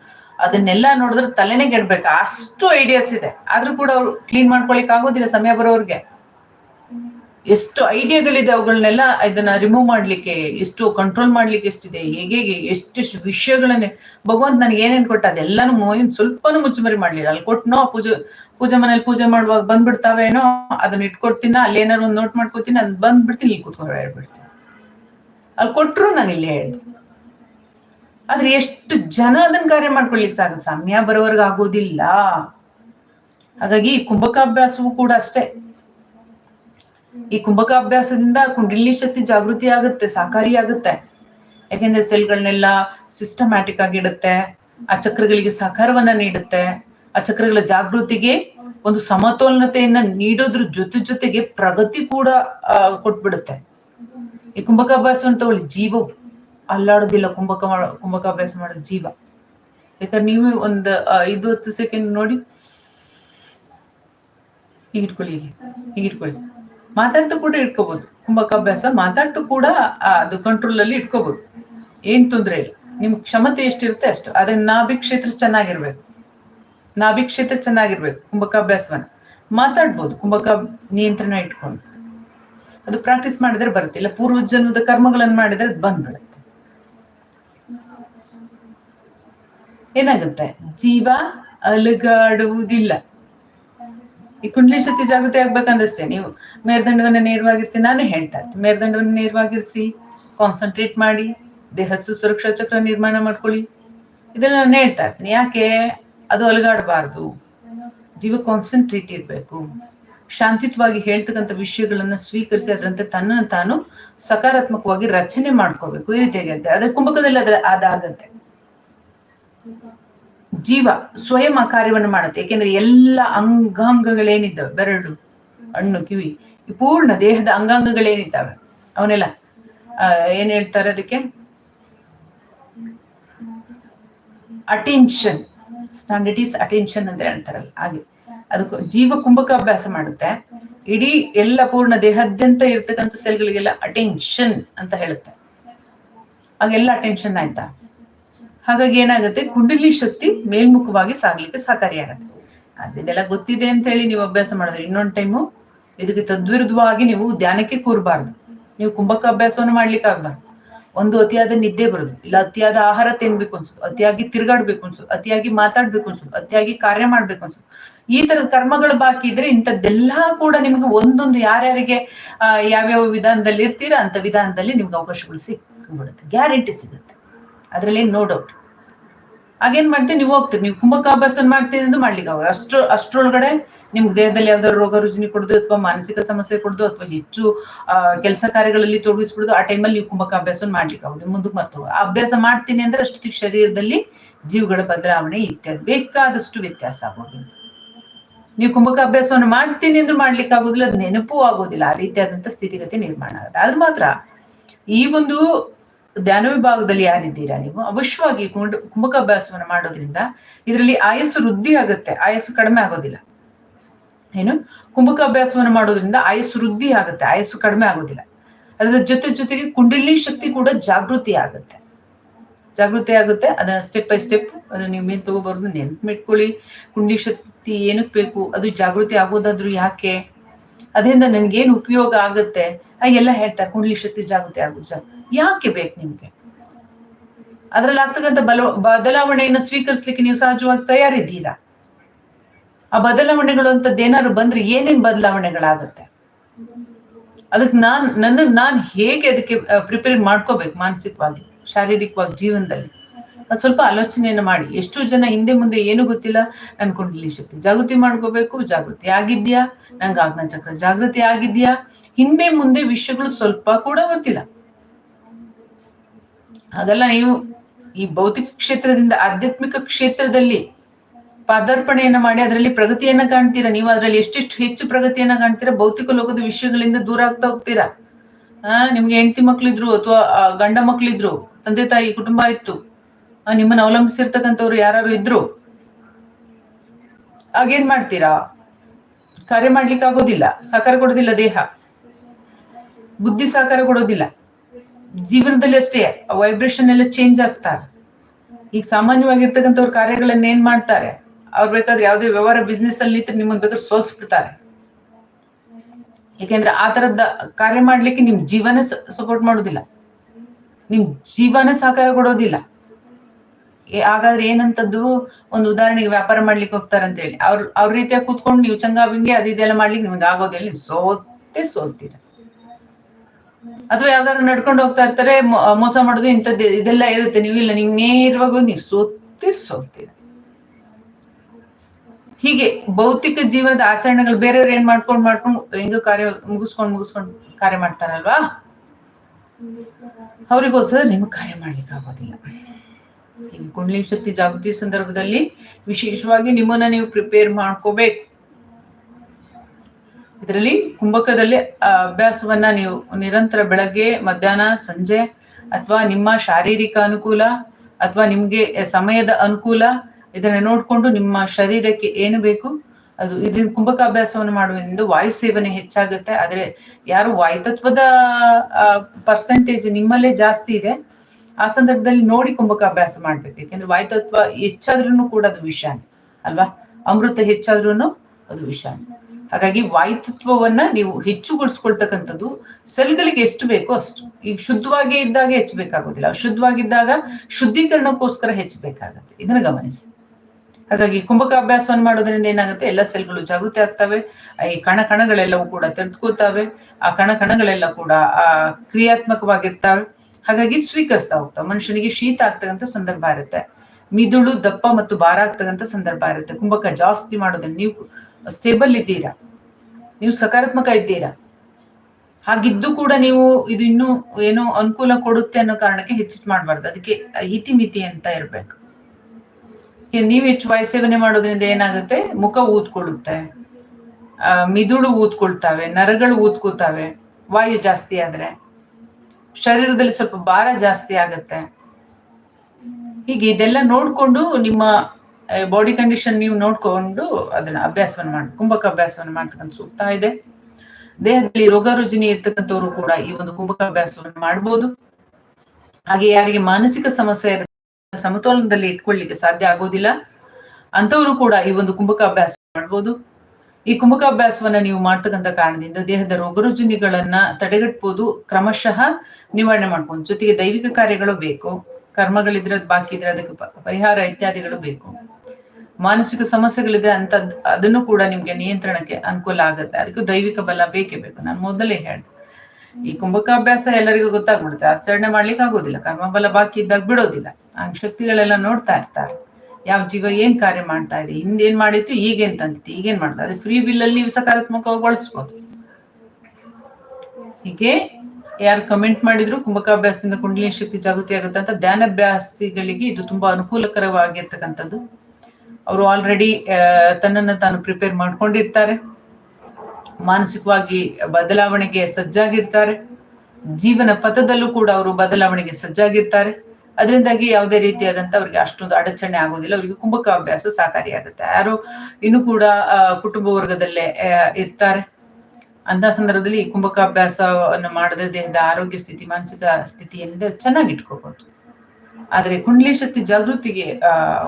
ಅದನ್ನೆಲ್ಲ ನೋಡಿದ್ರೆ ತಲೆನೇ ಕೆಡ್ಬೇಕು. ಅಷ್ಟು ಐಡಿಯಾಸ್ ಇದೆ. ಆದ್ರೂ ಕೂಡ ಅವ್ರು ಕ್ಲೀನ್ ಮಾಡ್ಕೊಳಿಕ್ ಆಗೋದಿಲ್ಲ ಸಮಯ ಬರೋರ್ಗೆ ಎಷ್ಟು ಐಡಿಯಾಗಳಿದೆ ಅವುಗಳನ್ನೆಲ್ಲ ಇದನ್ನ ರಿಮೂವ್ ಮಾಡ್ಲಿಕ್ಕೆ, ಎಷ್ಟು ಕಂಟ್ರೋಲ್ ಮಾಡ್ಲಿಕ್ಕೆ ಎಷ್ಟಿದೆ ಹೇಗೆ ಎಷ್ಟೆಷ್ಟು ವಿಷಯಗಳನ್ನೇ. ಭಗವಂತ ನನಗೆ ಏನೇನು ಕೊಟ್ಟ ಅದೆಲ್ಲಾನು ಮೋಯಿನ್ ಸ್ವಲ್ಪನೂ ಮುಚ್ಚುಮರಿ ಮಾಡ್ಲಿಲ್ಲ. ಅಲ್ಲಿ ಕೊಟ್ನೋ ಪೂಜೆ ಪೂಜೆ ಮನೇಲಿ ಪೂಜೆ ಮಾಡುವಾಗ ಬಂದ್ಬಿಡ್ತಾವೇನೋ, ಅದನ್ನ ಇಟ್ಕೊಡ್ತೀನ ಅಲ್ಲಿ ಏನಾದ್ರು ಒಂದು ನೋಟ್ ಮಾಡ್ಕೊತೀನಿ ಅದ್ ಬಂದ್ಬಿಡ್ತೀನಿ, ಇಲ್ಲಿ ಕೂತ್ಕೊಂಡು ಹೇಳ್ಬಿಡ್ತೀನಿ. ಅಲ್ಲಿ ಕೊಟ್ಟರು ನಾನು ಇಲ್ಲಿ ಹೇಳ್ದೆ. ಆದ್ರೆ ಎಷ್ಟು ಜನ ಅದನ್ನ ಕಾರ್ಯ ಮಾಡ್ಕೊಳ್ಲಿಕ್ಕೆ ಸಾಧ್ಯ? ಸಮಯ ಬರೋವರೆಗೆ ಆಗೋದಿಲ್ಲ. ಹಾಗಾಗಿ ಈ ಕುಂಭಕಾಭ್ಯಾಸವೂ ಕೂಡ ಅಷ್ಟೇ. ಈ ಕುಂಭಕಾಭ್ಯಾಸದಿಂದ ಕುಂಡಿಲಿ ಶಕ್ತಿ ಜಾಗೃತಿ ಆಗುತ್ತೆ ಸಾಕಾರಿ ಆಗುತ್ತೆ. ಯಾಕೆಂದ್ರೆ ಸೆಲ್ಗಳನ್ನೆಲ್ಲ ಸಿಸ್ಟಮ್ಯಾಟಿಕ್ ಆಗಿಡುತ್ತೆ ಆ ಚಕ್ರಗಳಿಗೆ ಸಹಕಾರವನ್ನ ನೀಡುತ್ತೆ, ಆ ಚಕ್ರಗಳ ಜಾಗೃತಿಗೆ ಒಂದು ಸಮತೋಲನತೆಯನ್ನ ನೀಡೋದ್ರ ಜೊತೆ ಜೊತೆಗೆ ಪ್ರಗತಿ ಕೂಡ ಕೊಟ್ಬಿಡುತ್ತೆ. ಈ ಕುಂಭಕಾಭ್ಯಾಸವನ್ನು ತಗೊಳ್ಳಿ ಜೀವ ಅಲ್ಲಾಡೋದಿಲ್ಲ ಕುಂಭಕ ಮಾಡ, ಕುಂಭಕಾಭ್ಯಾಸ ಮಾಡೋದು ಜೀವ. ಯಾಕಂದ್ರೆ ನೀವು ಒಂದು ಐದು, ಹತ್ತು ಸೆಕೆಂಡ್ ನೋಡಿ. ಈಗ ಇಟ್ಕೊಳ್ಳಿ ಈಗ ಇಟ್ಕೊಳ್ಳಿ ಮಾತಾಡ್ತಾ ಕೂಡ ಇಟ್ಕೋಬಹುದು ಕುಂಭಕಾಭ್ಯಾಸ ಮಾತಾಡ್ತಾ ಕೂಡ ಅದು ಕಂಟ್ರೋಲ್ ಅಲ್ಲಿ ಇಟ್ಕೋಬಹುದು ಏನ್ ತೊಂದ್ರೆ ಇಲ್ಲ. ನಿಮ್ ಕ್ಷಮತೆ ಎಷ್ಟಿರುತ್ತೆ ಅಷ್ಟು. ಆದ್ರೆ ನಾಭಿ ಕ್ಷೇತ್ರ ಚೆನ್ನಾಗಿರ್ಬೇಕು. ನಾಭಿ ಕ್ಷೇತ್ರ ಚೆನ್ನಾಗಿರ್ಬೇಕು ಕುಂಭಕಾಭ್ಯಾಸವನ್ನ. ಮಾತಾಡ್ಬೋದು ಕುಂಭಕ ನಿಯಂತ್ರಣ ಇಟ್ಕೊಂಡು. ಅದು ಪ್ರಾಕ್ಟೀಸ್ ಮಾಡಿದ್ರೆ ಬರುತ್ತೆ. ಇಲ್ಲ ಪೂರ್ವ ಜನ್ಮದ ಕರ್ಮಗಳನ್ನು ಮಾಡಿದ್ರೆ ಅದು ಬಂದ್ಬಿಡುತ್ತೆ. ಏನಾಗುತ್ತೆ? ಜೀವ ಅಲುಗಾಡುವುದಿಲ್ಲ. ಈ ಕುಂಡ್ಲಿ ಶಕ್ತಿ ಜಾಗೃತಿ ಆಗ್ಬೇಕಂದಷ್ಟೇ ನೀವು ಮೇರ್ದಂಡವನ್ನ ನೇರವಾಗಿರಿಸಿ, ನಾನು ಹೇಳ್ತಾ ಇರ್ತೀನಿ. ಮೇರ್ದಂಡವನ್ನ ನೇರವಾಗಿರಿಸಿ ಕಾನ್ಸಂಟ್ರೇಟ್ ಮಾಡಿ ದೇಹದ ಸುರಕ್ಷಾ ಚಕ್ರ ನಿರ್ಮಾಣ ಮಾಡ್ಕೊಳ್ಳಿ. ಇದೆಲ್ಲ ನಾನು ಹೇಳ್ತಾ ಇರ್ತೀನಿ. ಯಾಕೆ? ಅದು ಅಲುಗಾಡಬಾರ್ದು. ಜೀವ ಕಾನ್ಸಂಟ್ರೇಟ್ ಇರಬೇಕು. ಶಾಂತಿಯುತವಾಗಿ ಹೇಳ್ತಕ್ಕಂಥ ವಿಷಯಗಳನ್ನ ಸ್ವೀಕರಿಸಿ ಅದರಂತೆ ತನ್ನನ್ನು ತಾನು ಸಕಾರಾತ್ಮಕವಾಗಿ ರಚನೆ ಮಾಡ್ಕೋಬೇಕು. ಈ ರೀತಿಯಾಗಿ ಹೇಳ್ತಾರೆ ಅದ್ರ ಕುಂಭಕದಲ್ಲಿ ಅದ್ರ ಅದಾಗತ್ತೆ ಜೀವ ಸ್ವಯಂ ಆ ಕಾರ್ಯವನ್ನು ಮಾಡುತ್ತೆ. ಯಾಕೆಂದ್ರೆ ಎಲ್ಲ ಅಂಗಾಂಗಗಳೇನಿದ್ದಾವೆ? ಬೆರಳು, ಹಣ್ಣು, ಕಿವಿ, ಈ ಪೂರ್ಣ ದೇಹದ ಅಂಗಾಂಗಗಳೇನಿದ್ದಾವೆ? ಅವನ್ನೆಲ್ಲ ಏನ್ ಹೇಳ್ತಾರೆ ಅದಕ್ಕೆ? ಅಟೆನ್ಷನ್ ಸ್ಟ್ಯಾಂಡರ್ಡ್ ಈಸ್ ಅಟೆನ್ಷನ್ ಅಂತ ಹೇಳ್ತಾರಲ್ಲ, ಹಾಗೆ. ಅದಕ್ಕೆ ಜೀವ ಕುಂಭಕ ಅಭ್ಯಾಸ ಮಾಡುತ್ತೆ. ಇಡೀ ಎಲ್ಲ ಪೂರ್ಣ ದೇಹದ್ಯಂತ ಇರ್ತಕ್ಕಂಥ ಸೆಲ್ಗಳಿಗೆಲ್ಲ ಅಟೆನ್ಷನ್ ಅಂತ ಹೇಳುತ್ತೆ. ಹಾಗೆಲ್ಲ ಅಟೆನ್ಷನ್ ಆಯ್ತಾ? ಹಾಗಾಗಿ ಏನಾಗುತ್ತೆ? ಕುಂಡಲಿ ಶಕ್ತಿ ಮೇಲ್ಮುಖವಾಗಿ ಸಾಗ್ಲಿಕ್ಕೆ ಸಹಕಾರಿಯಾಗತ್ತೆ ಆಗುತ್ತೆ. ಇದೆಲ್ಲ ಗೊತ್ತಿದೆ ಅಂತ ಹೇಳಿ ನೀವು ಅಭ್ಯಾಸ ಮಾಡಿದ್ರೆ ಇನ್ನೊಂದು ಟೈಮು ಇದಕ್ಕೆ ತದ್ವಿರುದ್ಧವಾಗಿ ನೀವು ಧ್ಯಾನಕ್ಕೆ ಕೂರಬಾರ್ದು. ನೀವು ಕುಂಭಕ ಅಭ್ಯಾಸವನ್ನು ಮಾಡ್ಲಿಕ್ಕೆ ಆಗ್ಬಾರ್ದು ಒಂದು ಅತಿಯಾದ ನಿದ್ದೆ ಬರೋದು. ಇಲ್ಲ, ಅತಿಯಾದ ಆಹಾರ ತಿನ್ಬೇಕು ಅನ್ಸುದು ಅತಿಯಾಗಿ ತಿರುಗಾಡ್ಬೇಕು ಅನ್ಸುದು ಅತಿಯಾಗಿ ಮಾತಾಡ್ಬೇಕು ಅನ್ಸುದು ಅತಿಯಾಗಿ ಕಾರ್ಯ ಮಾಡ್ಬೇಕು ಅನ್ಸುದು ಈ ತರದ ಕರ್ಮಗಳು ಬಾಕಿ ಇದ್ರೆ ಇಂಥದ್ದೆಲ್ಲಾ ಕೂಡ ನಿಮಗೆ ಒಂದೊಂದು ಯಾರ್ಯಾರಿಗೆ ಯಾವ್ಯಾವ ವಿಧಾನದಲ್ಲಿ ಇರ್ತೀರಾ ಅಂತ ವಿಧಾನದಲ್ಲಿ ನಿಮ್ಗೆ ಅವಕಾಶಗಳು ಸಿಕ್ಬಿಡುತ್ತೆ. ಗ್ಯಾರಂಟಿ ಸಿಗುತ್ತೆ. ಅದ್ರಲ್ಲಿ ನೋ ಡೌಟ್ ಹಾಗೇನ್ ಮಾಡ್ತೀವಿ ನೀವು ಹೋಗ್ತೀರಿ. ನೀವು ಕುಂಭಕ ಅಭ್ಯಾಸ ಮಾಡ್ತೀನಿ ಅಂದ್ರೆ ಮಾಡ್ಲಿಕ್ಕೆ ಆಗೋದು ಅಷ್ಟ್ರ, ಅಷ್ಟ್ರೊಳಗಡೆ ನಿಮ್ಗೆ ದೇಹದಲ್ಲಿ ಯಾವ್ದಾದ್ರು ರೋಗ ರುಜಿನಿ ಕೊಡುದು ಅಥವಾ ಮಾನಸಿಕ ಸಮಸ್ಯೆ ಕೊಡೋದು ಅಥವಾ ಹೆಚ್ಚು ಕೆಲಸ ಕಾರ್ಯಗಳಲ್ಲಿ ತೊಡಗಿಸ್ಬಿಡುದು, ಆ ಟೈಮಲ್ಲಿ ನೀವು ಕುಂಭಕ ಅಭ್ಯಾಸವನ್ನು ಮಾಡ್ಲಿಕ್ಕೆ ಆಗುದು, ಮುಂದಕ್ಕೆ ಹೋಗೋದು. ಆ ಅಭ್ಯಾಸ ಮಾಡ್ತೀನಿ ಅಂದ್ರೆ ಅಷ್ಟು ಶರೀರದಲ್ಲಿ ಜೀವಗಳ ಬದಲಾವಣೆ ಇತ್ಯಾದಿ ಬೇಕಾದಷ್ಟು ವ್ಯತ್ಯಾಸ ಆಗೋದು. ನೀವು ಕುಂಭಕ ಅಭ್ಯಾಸವನ್ನು ಮಾಡ್ತೀನಿ ಅಂದ್ರೆ ಮಾಡ್ಲಿಕ್ಕೆ ಆಗೋದಿಲ್ಲ, ಅದು ನೆನಪು ಆಗೋದಿಲ್ಲ. ಆ ರೀತಿಯಾದಂತ ಸ್ಥಿತಿಗತಿ ನಿರ್ಮಾಣ ಆಗುತ್ತೆ. ಆದ್ರೆ ಮಾತ್ರ ಈ ಒಂದು ಧ್ಯಾನ ವಿಭಾಗದಲ್ಲಿ ಯಾರಿದ್ದೀರಾ ನೀವು? ಅವಶ್ಯವಾಗಿ ಕುಂಭಕ ಅಭ್ಯಾಸವನ್ನು ಮಾಡೋದ್ರಿಂದ ಇದರಲ್ಲಿ ಆಯಸ್ಸು ವೃದ್ಧಿ ಆಗುತ್ತೆ. ಆಯಸ್ಸು ಕಡಿಮೆ ಆಗೋದಿಲ್ಲ. ಏನು? ಕುಂಭಕ ಅಭ್ಯಾಸವನ್ನು ಮಾಡೋದ್ರಿಂದ ಆಯಸ್ಸು ವೃದ್ಧಿ ಆಗುತ್ತೆ, ಆಯಸ್ಸು ಕಡಿಮೆ ಆಗೋದಿಲ್ಲ. ಅದರ ಜೊತೆ ಜೊತೆಗೆ ಕುಂಡಲಿ ಶಕ್ತಿ ಕೂಡ ಜಾಗೃತಿ ಆಗುತ್ತೆ. ಜಾಗೃತಿ ಆಗುತ್ತೆ, ಅದನ್ನ ಸ್ಟೆಪ್ ಬೈ ಸ್ಟೆಪ್ ಅದನ್ನ ನೀವು ಮೇಲೆ ತಗೋಬಾರ್ದು ನೆನ್ಪಿಟ್ಕೊಳ್ಳಿ ಕುಂಡಲಿ ಶಕ್ತಿ ಏನಕ್ಕೆ ಬೇಕು, ಅದು ಜಾಗೃತಿ ಆಗೋದಾದ್ರೂ ಯಾಕೆ? ಅದರಿಂದ ನನ್ಗೇನು ಉಪಯೋಗ ಆಗುತ್ತೆ? ಎಲ್ಲ ಹೇಳ್ತಾರೆ, ಕುಂಡಲಿ ಶಕ್ತಿ ಜಾಗೃತಿ ಜಾಗ, ಯಾಕೆ ಬೇಕು ನಿಮ್ಗೆ? ಅದ್ರಲ್ಲಿ ಆಗ್ತಕ್ಕಂಥ ಬಲ, ಬದಲಾವಣೆಯನ್ನು ಸ್ವೀಕರಿಸ್ಲಿಕ್ಕೆ ನೀವು ಸಹಜವಾಗಿ ತಯಾರಿದ್ದೀರಾ? ಆ ಬದಲಾವಣೆಗಳು ಅಂತದ್ದು ಏನಾದ್ರು ಬಂದ್ರೆ ಏನೇನ್ ಬದಲಾವಣೆಗಳಾಗುತ್ತೆ? ಅದಕ್ಕೆ ನಾನ್, ನನ್ನ, ನಾನ್ ಹೇಗೆ ಅದಕ್ಕೆ ಪ್ರಿಪೇರ್ ಮಾಡ್ಕೋಬೇಕು ಮಾನಸಿಕವಾಗಿ, ಶಾರೀರಿಕವಾಗಿ, ಜೀವನದಲ್ಲಿ? ಅದ್ ಸ್ವಲ್ಪ ಆಲೋಚನೆಯನ್ನು ಮಾಡಿ. ಎಷ್ಟು ಜನ ಹಿಂದೆ ಮುಂದೆ ಏನು ಗೊತ್ತಿಲ್ಲ, ನನ್ ಕುಂಡಲಿ ಶಕ್ತಿ. ಜಾಗೃತಿ ಮಾಡ್ಕೋಬೇಕು, ಜಾಗೃತಿ ಆಗಿದ್ಯಾ ನಂಗೆ ಆಗ್ನ ಚಕ್ರ ಜಾಗೃತಿ ಆಗಿದ್ಯಾ ಹಿಂದೆ ಮುಂದೆ ವಿಷಯಗಳು ಸ್ವಲ್ಪ ಕೂಡ ಗೊತ್ತಿಲ್ಲ. ಹಾಗೆಲ್ಲ ನೀವು ಈ ಭೌತಿಕ ಕ್ಷೇತ್ರದಿಂದ, ಆಧ್ಯಾತ್ಮಿಕ ಕ್ಷೇತ್ರದಲ್ಲಿ ಪಾದಾರ್ಪಣೆಯನ್ನ ಮಾಡಿ ಅದರಲ್ಲಿ ಪ್ರಗತಿಯನ್ನ ಕಾಣ್ತೀರಾ? ನೀವು ಅದರಲ್ಲಿ ಎಷ್ಟೆಷ್ಟು ಹೆಚ್ಚು ಪ್ರಗತಿಯನ್ನ ಕಾಣ್ತೀರಾ? ಭೌತಿಕ ಲೋಕದ ವಿಷಯಗಳಿಂದ ದೂರ ಆಗ್ತಾ ಹೋಗ್ತೀರಾ? ಆ, ನಿಮ್ಗೆ ಹೆಂಡತಿ ಮಕ್ಳಿದ್ರು ಅಥವಾ ಗಂಡ ಮಕ್ಳಿದ್ರು, ತಂದೆ ತಾಯಿ, ಕುಟುಂಬ ಇತ್ತು. ನಿಮ್ಮನ್ನ ಅವಲಂಬಿಸಿರ್ತಕ್ಕಂಥವ್ರು ಯಾರು ಇದ್ರು? ಆಗೇನ್ ಮಾಡ್ತೀರಾ? ಕಾರ್ಯ ಮಾಡ್ಲಿಕ್ಕೆ ಆಗೋದಿಲ್ಲ. ಸಾಕಾರ ಕೊಡೋದಿಲ್ಲ ದೇಹ. ಬುದ್ಧಿ ಸಹಕಾರ ಕೊಡೋದಿಲ್ಲ. ಜೀವನದಲ್ಲಿ ಅಷ್ಟೇ ವೈಬ್ರೇಷನ್ ಎಲ್ಲ ಚೇಂಜ್ ಆಗ್ತಾರೆ ಈಗ ಸಾಮಾನ್ಯವಾಗಿರ್ತಕ್ಕಂಥವ್ರ ಕಾರ್ಯಗಳನ್ನ ಏನ್ ಮಾಡ್ತಾರೆ? ಅವ್ರು ಬೇಕಾದ್ರೆ ಯಾವುದೇ ವ್ಯವಹಾರ ಬಿಸ್ನೆಸ್ ಅಲ್ಲಿ ನಿಂತ್ರೆ ನಿಮ್ಮನ್ನ ಬೇಕಾದ್ರೆ ಸೋಲ್ಸ್ಬಿಡ್ತಾರೆ. ಯಾಕೆಂದ್ರೆ ಆ ತರದ ಕಾರ್ಯ ಮಾಡ್ಲಿಕ್ಕೆ ನಿಮ್ ಜೀವನ ಸಪೋರ್ಟ್ ಮಾಡೋದಿಲ್ಲ. ನಿಮ್ ಜೀವನ ಸಹಕಾರ ಕೊಡೋದಿಲ್ಲ. ಹಾಗಾದ್ರೆ ಏನಂತದ್ದು? ಒಂದು ಉದಾಹರಣೆಗೆ ವ್ಯಾಪಾರ ಮಾಡ್ಲಿಕ್ಕೆ ಹೋಗ್ತಾರೆ ಅಂತ ಹೇಳಿ ಅವ್ರ ಅವ್ರ ರೀತಿಯಾಗಿ ಕೂತ್ಕೊಂಡು ನೀವು ಚಂಗಾಬಿಂಗೆ ಅದು ಇದೆಲ್ಲ ಮಾಡ್ಲಿಕ್ಕೆ ನಿಮ್ಗೆ ಆಗೋದಿಲ್ಲ ನೀವು ಸೋತೆ ಸೋಲ್ತೀರ? ಅಥವಾ ಯಾವ್ದಾದ್ರು ನಡ್ಕೊಂಡು ಹೋಗ್ತಾ ಇರ್ತಾರೆ ಮೋಸ ಮಾಡೋದು ಇಂಥದ್ದು, ಇದೆಲ್ಲ ಇರುತ್ತೆ. ನೀವು ಇಲ್ಲ ನೀವು ನೇರವಾಗಿ ನೀವು ಸೋತೆ ಸೋಲ್ತೀರ? ಹೀಗೆ ಭೌತಿಕ ಜೀವನದ ಆಚರಣೆಗಳು ಬೇರೆಯವ್ರು ಏನ್ ಮಾಡ್ಕೊಂಡು ಮಾಡ್ಕೊಂಡು ಹೆಂಗ ಕಾರ್ಯ ಮುಗಿಸ್ಕೊಂಡು ಮುಗಿಸ್ಕೊಂಡು ಕಾರ್ಯ ಮಾಡ್ತಾರಲ್ವಾ? ಅವ್ರಿಗೋಸ್ಕರ ನಿಮಗೆ ಕಾರ್ಯ ಮಾಡ್ಲಿಕ್ಕೆ ಆಗೋದಿಲ್ಲ. ಹೀಗೆ ಕುಂಡಲಿ ಶಕ್ತಿ ಜಾಗೃತಿ ಸಂದರ್ಭದಲ್ಲಿ ವಿಶೇಷವಾಗಿ ನಿಮ್ಮನ್ನ ನೀವು ಪ್ರಿಪೇರ್ ಮಾಡ್ಕೋಬೇಕು. ಇದರಲ್ಲಿ ಕುಂಭಕದಲ್ಲಿ ಅಭ್ಯಾಸವನ್ನ ನೀವು ನಿರಂತರ ಬೆಳಗ್ಗೆ, ಮಧ್ಯಾಹ್ನ, ಸಂಜೆ, ಅಥವಾ ನಿಮ್ಮ ಶಾರೀರಿಕ ಅನುಕೂಲ, ಅಥವಾ ನಿಮ್ಗೆ ಸಮಯದ ಅನುಕೂಲ ಇದನ್ನ ನೋಡ್ಕೊಂಡು ನಿಮ್ಮ ಶರೀರಕ್ಕೆ ಏನು ಬೇಕು, ಅದು ಇದನ್ನ ಕುಂಭಕ ಅಭ್ಯಾಸವನ್ನು ಮಾಡುವುದರಿಂದ ವಾಯು ಸೇವನೆ ಹೆಚ್ಚಾಗುತ್ತೆ. ಆದರೆ ಯಾರು ವಾಯುತತ್ವದ ಪರ್ಸೆಂಟೇಜ್ ನಿಮ್ಮಲ್ಲೇ ಜಾಸ್ತಿ ಇದೆ. ಆ ಸಂದರ್ಭದಲ್ಲಿ ನೋಡಿ ಕುಂಭಕ ಅಭ್ಯಾಸ ಮಾಡ್ಬೇಕು. ಯಾಕೆಂದ್ರೆ ವಾಯುತತ್ವ ಹೆಚ್ಚಾದ್ರೂ ಕೂಡ ಅದು ವಿಷಾನ ಅಲ್ವಾ? ಅಮೃತ ಹೆಚ್ಚಾದ್ರೂ ಅದು ವಿಷಾನ ಹಾಗಾಗಿ ವಾಯುತತ್ವವನ್ನ ನೀವು ಹೆಚ್ಚುಗೊಳಿಸ್ಕೊಳ್ತಕ್ಕಂಥದ್ದು ಸೆಲ್ಗಳಿಗೆ ಎಷ್ಟು ಬೇಕೋ ಅಷ್ಟು. ಈಗ ಶುದ್ಧವಾಗಿ ಇದ್ದಾಗ ಹೆಚ್ಚಬೇಕಾಗೋದಿಲ್ಲ ಶುದ್ಧವಾಗಿದ್ದಾಗ ಶುದ್ಧೀಕರಣಕ್ಕೋಸ್ಕರ ಹೆಚ್ಚಬೇಕಾಗತ್ತೆ ಇದನ್ನ ಗಮನಿಸಿ. ಹಾಗಾಗಿ ಕುಂಭಕ ಅಭ್ಯಾಸವನ್ನು ಮಾಡೋದ್ರಿಂದ ಏನಾಗುತ್ತೆ? ಎಲ್ಲ ಸೆಲ್ಗಳು ಜಾಗೃತಿ ಆಗ್ತವೆ. ಈ ಕಣ ಕಣಗಳೆಲ್ಲವೂ ಕೂಡ ತೆಗೆದುಕೋತಾವೆ ಆ ಕಣ ಕಣಗಳೆಲ್ಲ ಕೂಡ, ಆ, ಕ್ರಿಯಾತ್ಮಕವಾಗಿರ್ತಾವೆ. ಹಾಗಾಗಿ ಸ್ವೀಕರಿಸ್ತಾ ಹೋಗ್ತಾವೆ ಮನುಷ್ಯನಿಗೆ ಶೀತ ಆಗ್ತಕ್ಕಂಥ ಸಂದರ್ಭ ಇರುತ್ತೆ. ಮಿದುಳು, ದಪ್ಪ ಮತ್ತು ಭಾರ ಆಗ್ತಕ್ಕಂಥ ಸಂದರ್ಭ ಇರುತ್ತೆ. ಕುಂಭಕ ಜಾಸ್ತಿ ಮಾಡೋದ್ರಿಂದ ನೀವು ಸ್ಟೇಬಲ್ ಇದ್ದೀರಾ? ನೀವು ಸಕಾರಾತ್ಮಕ ಇದ್ದೀರಾ? ಹಾಗಿದ್ದು ಕೂಡ ನೀವು ಇದು ಇನ್ನೂ ಏನೋ ಅನುಕೂಲ ಕೊಡುತ್ತೆ ಅನ್ನೋ ಕಾರಣಕ್ಕೆ ಹೆಚ್ಚಿಸ್ ಮಾಡಬಾರ್ದು ಅದಕ್ಕೆ ಇತಿಮಿತಿ ಅಂತ ಇರ್ಬೇಕು. ನೀವು ಹೆಚ್ಚು ವಾಯು ಸೇವನೆ ಮಾಡೋದ್ರಿಂದ ಏನಾಗುತ್ತೆ? ಮುಖ ಊದ್ಕೊಳ್ಳುತ್ತೆ. ಮಿದುಳು ಊದ್ಕೊಳ್ತಾವೆ, ನರಗಳು ಊದ್ಕೊತಾವೆ ವಾಯು ಜಾಸ್ತಿ ಆದ್ರೆ. ಶರೀರದಲ್ಲಿ ಸ್ವಲ್ಪ ಭಾರ ಜಾಸ್ತಿ ಆಗತ್ತೆ. ಹೀಗೆ ಇದೆಲ್ಲ ನೋಡ್ಕೊಂಡು ನಿಮ್ಮ ಬಾಡಿ ಕಂಡೀಷನ್ ನೀವು ನೋಡ್ಕೊಂಡು ಅದನ್ನ ಅಭ್ಯಾಸವನ್ನು ಮಾಡಿ, ಕುಂಭಕ ಅಭ್ಯಾಸವನ್ನು ಮಾಡ್ತಕ್ಕಂಥ ಸೂಕ್ತ ಇದೆ. ದೇಹದಲ್ಲಿ ರೋಗ ರುಜಿನಿ ಇರ್ತಕ್ಕಂಥವ್ರು ಕೂಡ ಈ ಒಂದು ಕುಂಭಕ ಅಭ್ಯಾಸವನ್ನು ಮಾಡ್ಬೋದು. ಹಾಗೆ ಯಾರಿಗೆ ಮಾನಸಿಕ ಸಮಸ್ಯೆ ಇರುತ್ತೆ ಸಮತೋಲನದಲ್ಲಿ ಇಟ್ಕೊಳ್ಳಿಕ್ಕೆ ಸಾಧ್ಯ ಆಗೋದಿಲ್ಲ. ಅಂತವರು ಕೂಡ ಈ ಒಂದು ಕುಂಭಕ ಅಭ್ಯಾಸ ಮಾಡ್ಬೋದು. ಈ ಕುಂಭಕ ಅಭ್ಯಾಸವನ್ನ ನೀವು ಮಾಡ್ತಕ್ಕಂಥ ಕಾರಣದಿಂದ ದೇಹದ ರೋಗರುಜಿನಿಗಳನ್ನ ತಡೆಗಟ್ಬೋದು. ಕ್ರಮಶಃ ನಿವಾರಣೆ ಮಾಡ್ಕೊಂಡು ಜೊತೆಗೆ ದೈವಿಕ ಕಾರ್ಯಗಳು ಬೇಕು. ಕರ್ಮಗಳಿದ್ರೆ ಅದು ಬಾಕಿ ಇದ್ರೆ ಅದಕ್ಕೆ ಪರಿಹಾರ ಇತ್ಯಾದಿಗಳು ಬೇಕು. ಮಾನಸಿಕ ಸಮಸ್ಯೆಗಳಿದ್ರೆ ಅಂತ ಅದನ್ನು ಕೂಡ ನಿಮ್ಗೆ ನಿಯಂತ್ರಣಕ್ಕೆ ಅನುಕೂಲ ಆಗುತ್ತೆ. ಅದಕ್ಕೂ ದೈವಿಕ ಬಲ ಬೇಕೇ ಬೇಕು. ನಾನು ಮೊದಲೇ ಹೇಳ್ದೆ. ಈ ಕುಂಭಕಾಭ್ಯಾಸ ಎಲ್ಲರಿಗೂ ಗೊತ್ತಾಗ್ಬಿಡುತ್ತೆ. ಆಚರಣೆ ಮಾಡ್ಲಿಕ್ಕೆ ಆಗೋದಿಲ್ಲ ಕರ್ಮಬಲ ಬಾಕಿ ಇದ್ದಾಗ ಬಿಡೋದಿಲ್ಲ. ಹಂಗ ಶಕ್ತಿಗಳೆಲ್ಲ ನೋಡ್ತಾ ಇರ್ತಾರೆ. ಯಾವ ಜೀವ ಏನ್ ಕಾರ್ಯ ಮಾಡ್ತಾ ಇದೆ ಹಿಂದೇನ್ ಮಾಡಿತ್ತು ಈಗೇನ್ ತಂದಿತ್ತು ಈಗೇನ್ ಮಾಡ್ತಾ ಇದೆ. ಫ್ರೀ ಬಿಲ್ ಅಲ್ಲಿ ನೀವು ಸಕಾರಾತ್ಮಕವಾಗಿ ಬಳಸ್ಬೋದು. ಹೀಗೆ ಯಾರು ಕಮೆಂಟ್ ಮಾಡಿದ್ರು ಕುಂಭಕಾಭ್ಯಾಸದಿಂದ ಕುಂಡಲಿನ ಶಕ್ತಿ ಜಾಗೃತಿ ಆಗುತ್ತೆ ಅಂತ ಧ್ಯಾನಾಭ್ಯಾಸಿಗಳಿಗೆ ಇದು ತುಂಬಾ ಅನುಕೂಲಕರವಾಗಿರ್ತಕ್ಕಂಥದ್ದು. ಅವರು ಆಲ್ರೆಡಿ ತನ್ನನ್ನು ತಾನು ಪ್ರಿಪೇರ್ ಮಾಡ್ಕೊಂಡಿರ್ತಾರೆ. ಮಾನಸಿಕವಾಗಿ ಬದಲಾವಣೆಗೆ ಸಜ್ಜಾಗಿರ್ತಾರೆ. ಜೀವನ ಪಥದಲ್ಲೂ ಕೂಡ ಅವರು ಬದಲಾವಣೆಗೆ ಸಜ್ಜಾಗಿರ್ತಾರೆ. ಅದರಿಂದಾಗಿ ಯಾವುದೇ ರೀತಿಯಾದಂತ ಅವ್ರಿಗೆ ಅಷ್ಟೊಂದು ಅಡಚಣೆ ಆಗೋದಿಲ್ಲ. ಅವರಿಗೆ ಕುಂಭಕ ಅಭ್ಯಾಸ ಸಹಕಾರಿಯಾಗುತ್ತೆ ಯಾರು ಇನ್ನು ಕೂಡ ಕುಟುಂಬ ವರ್ಗದಲ್ಲೇ ಇರ್ತಾರೆ. ಅಂತ ಸಂದರ್ಭದಲ್ಲಿ ಈ ಕುಂಭಕ ಅಭ್ಯಾಸವನ್ನು ಮಾಡದೆ ದೇಹದ ಆರೋಗ್ಯ ಸ್ಥಿತಿ, ಮಾನಸಿಕ ಸ್ಥಿತಿ ಏನಿದೆ ಚೆನ್ನಾಗಿ ಇಟ್ಕೋಬಹುದು ಆದ್ರೆ ಕುಂಡ್ಲಿ ಶಕ್ತಿ ಜಾಗೃತಿಗೆ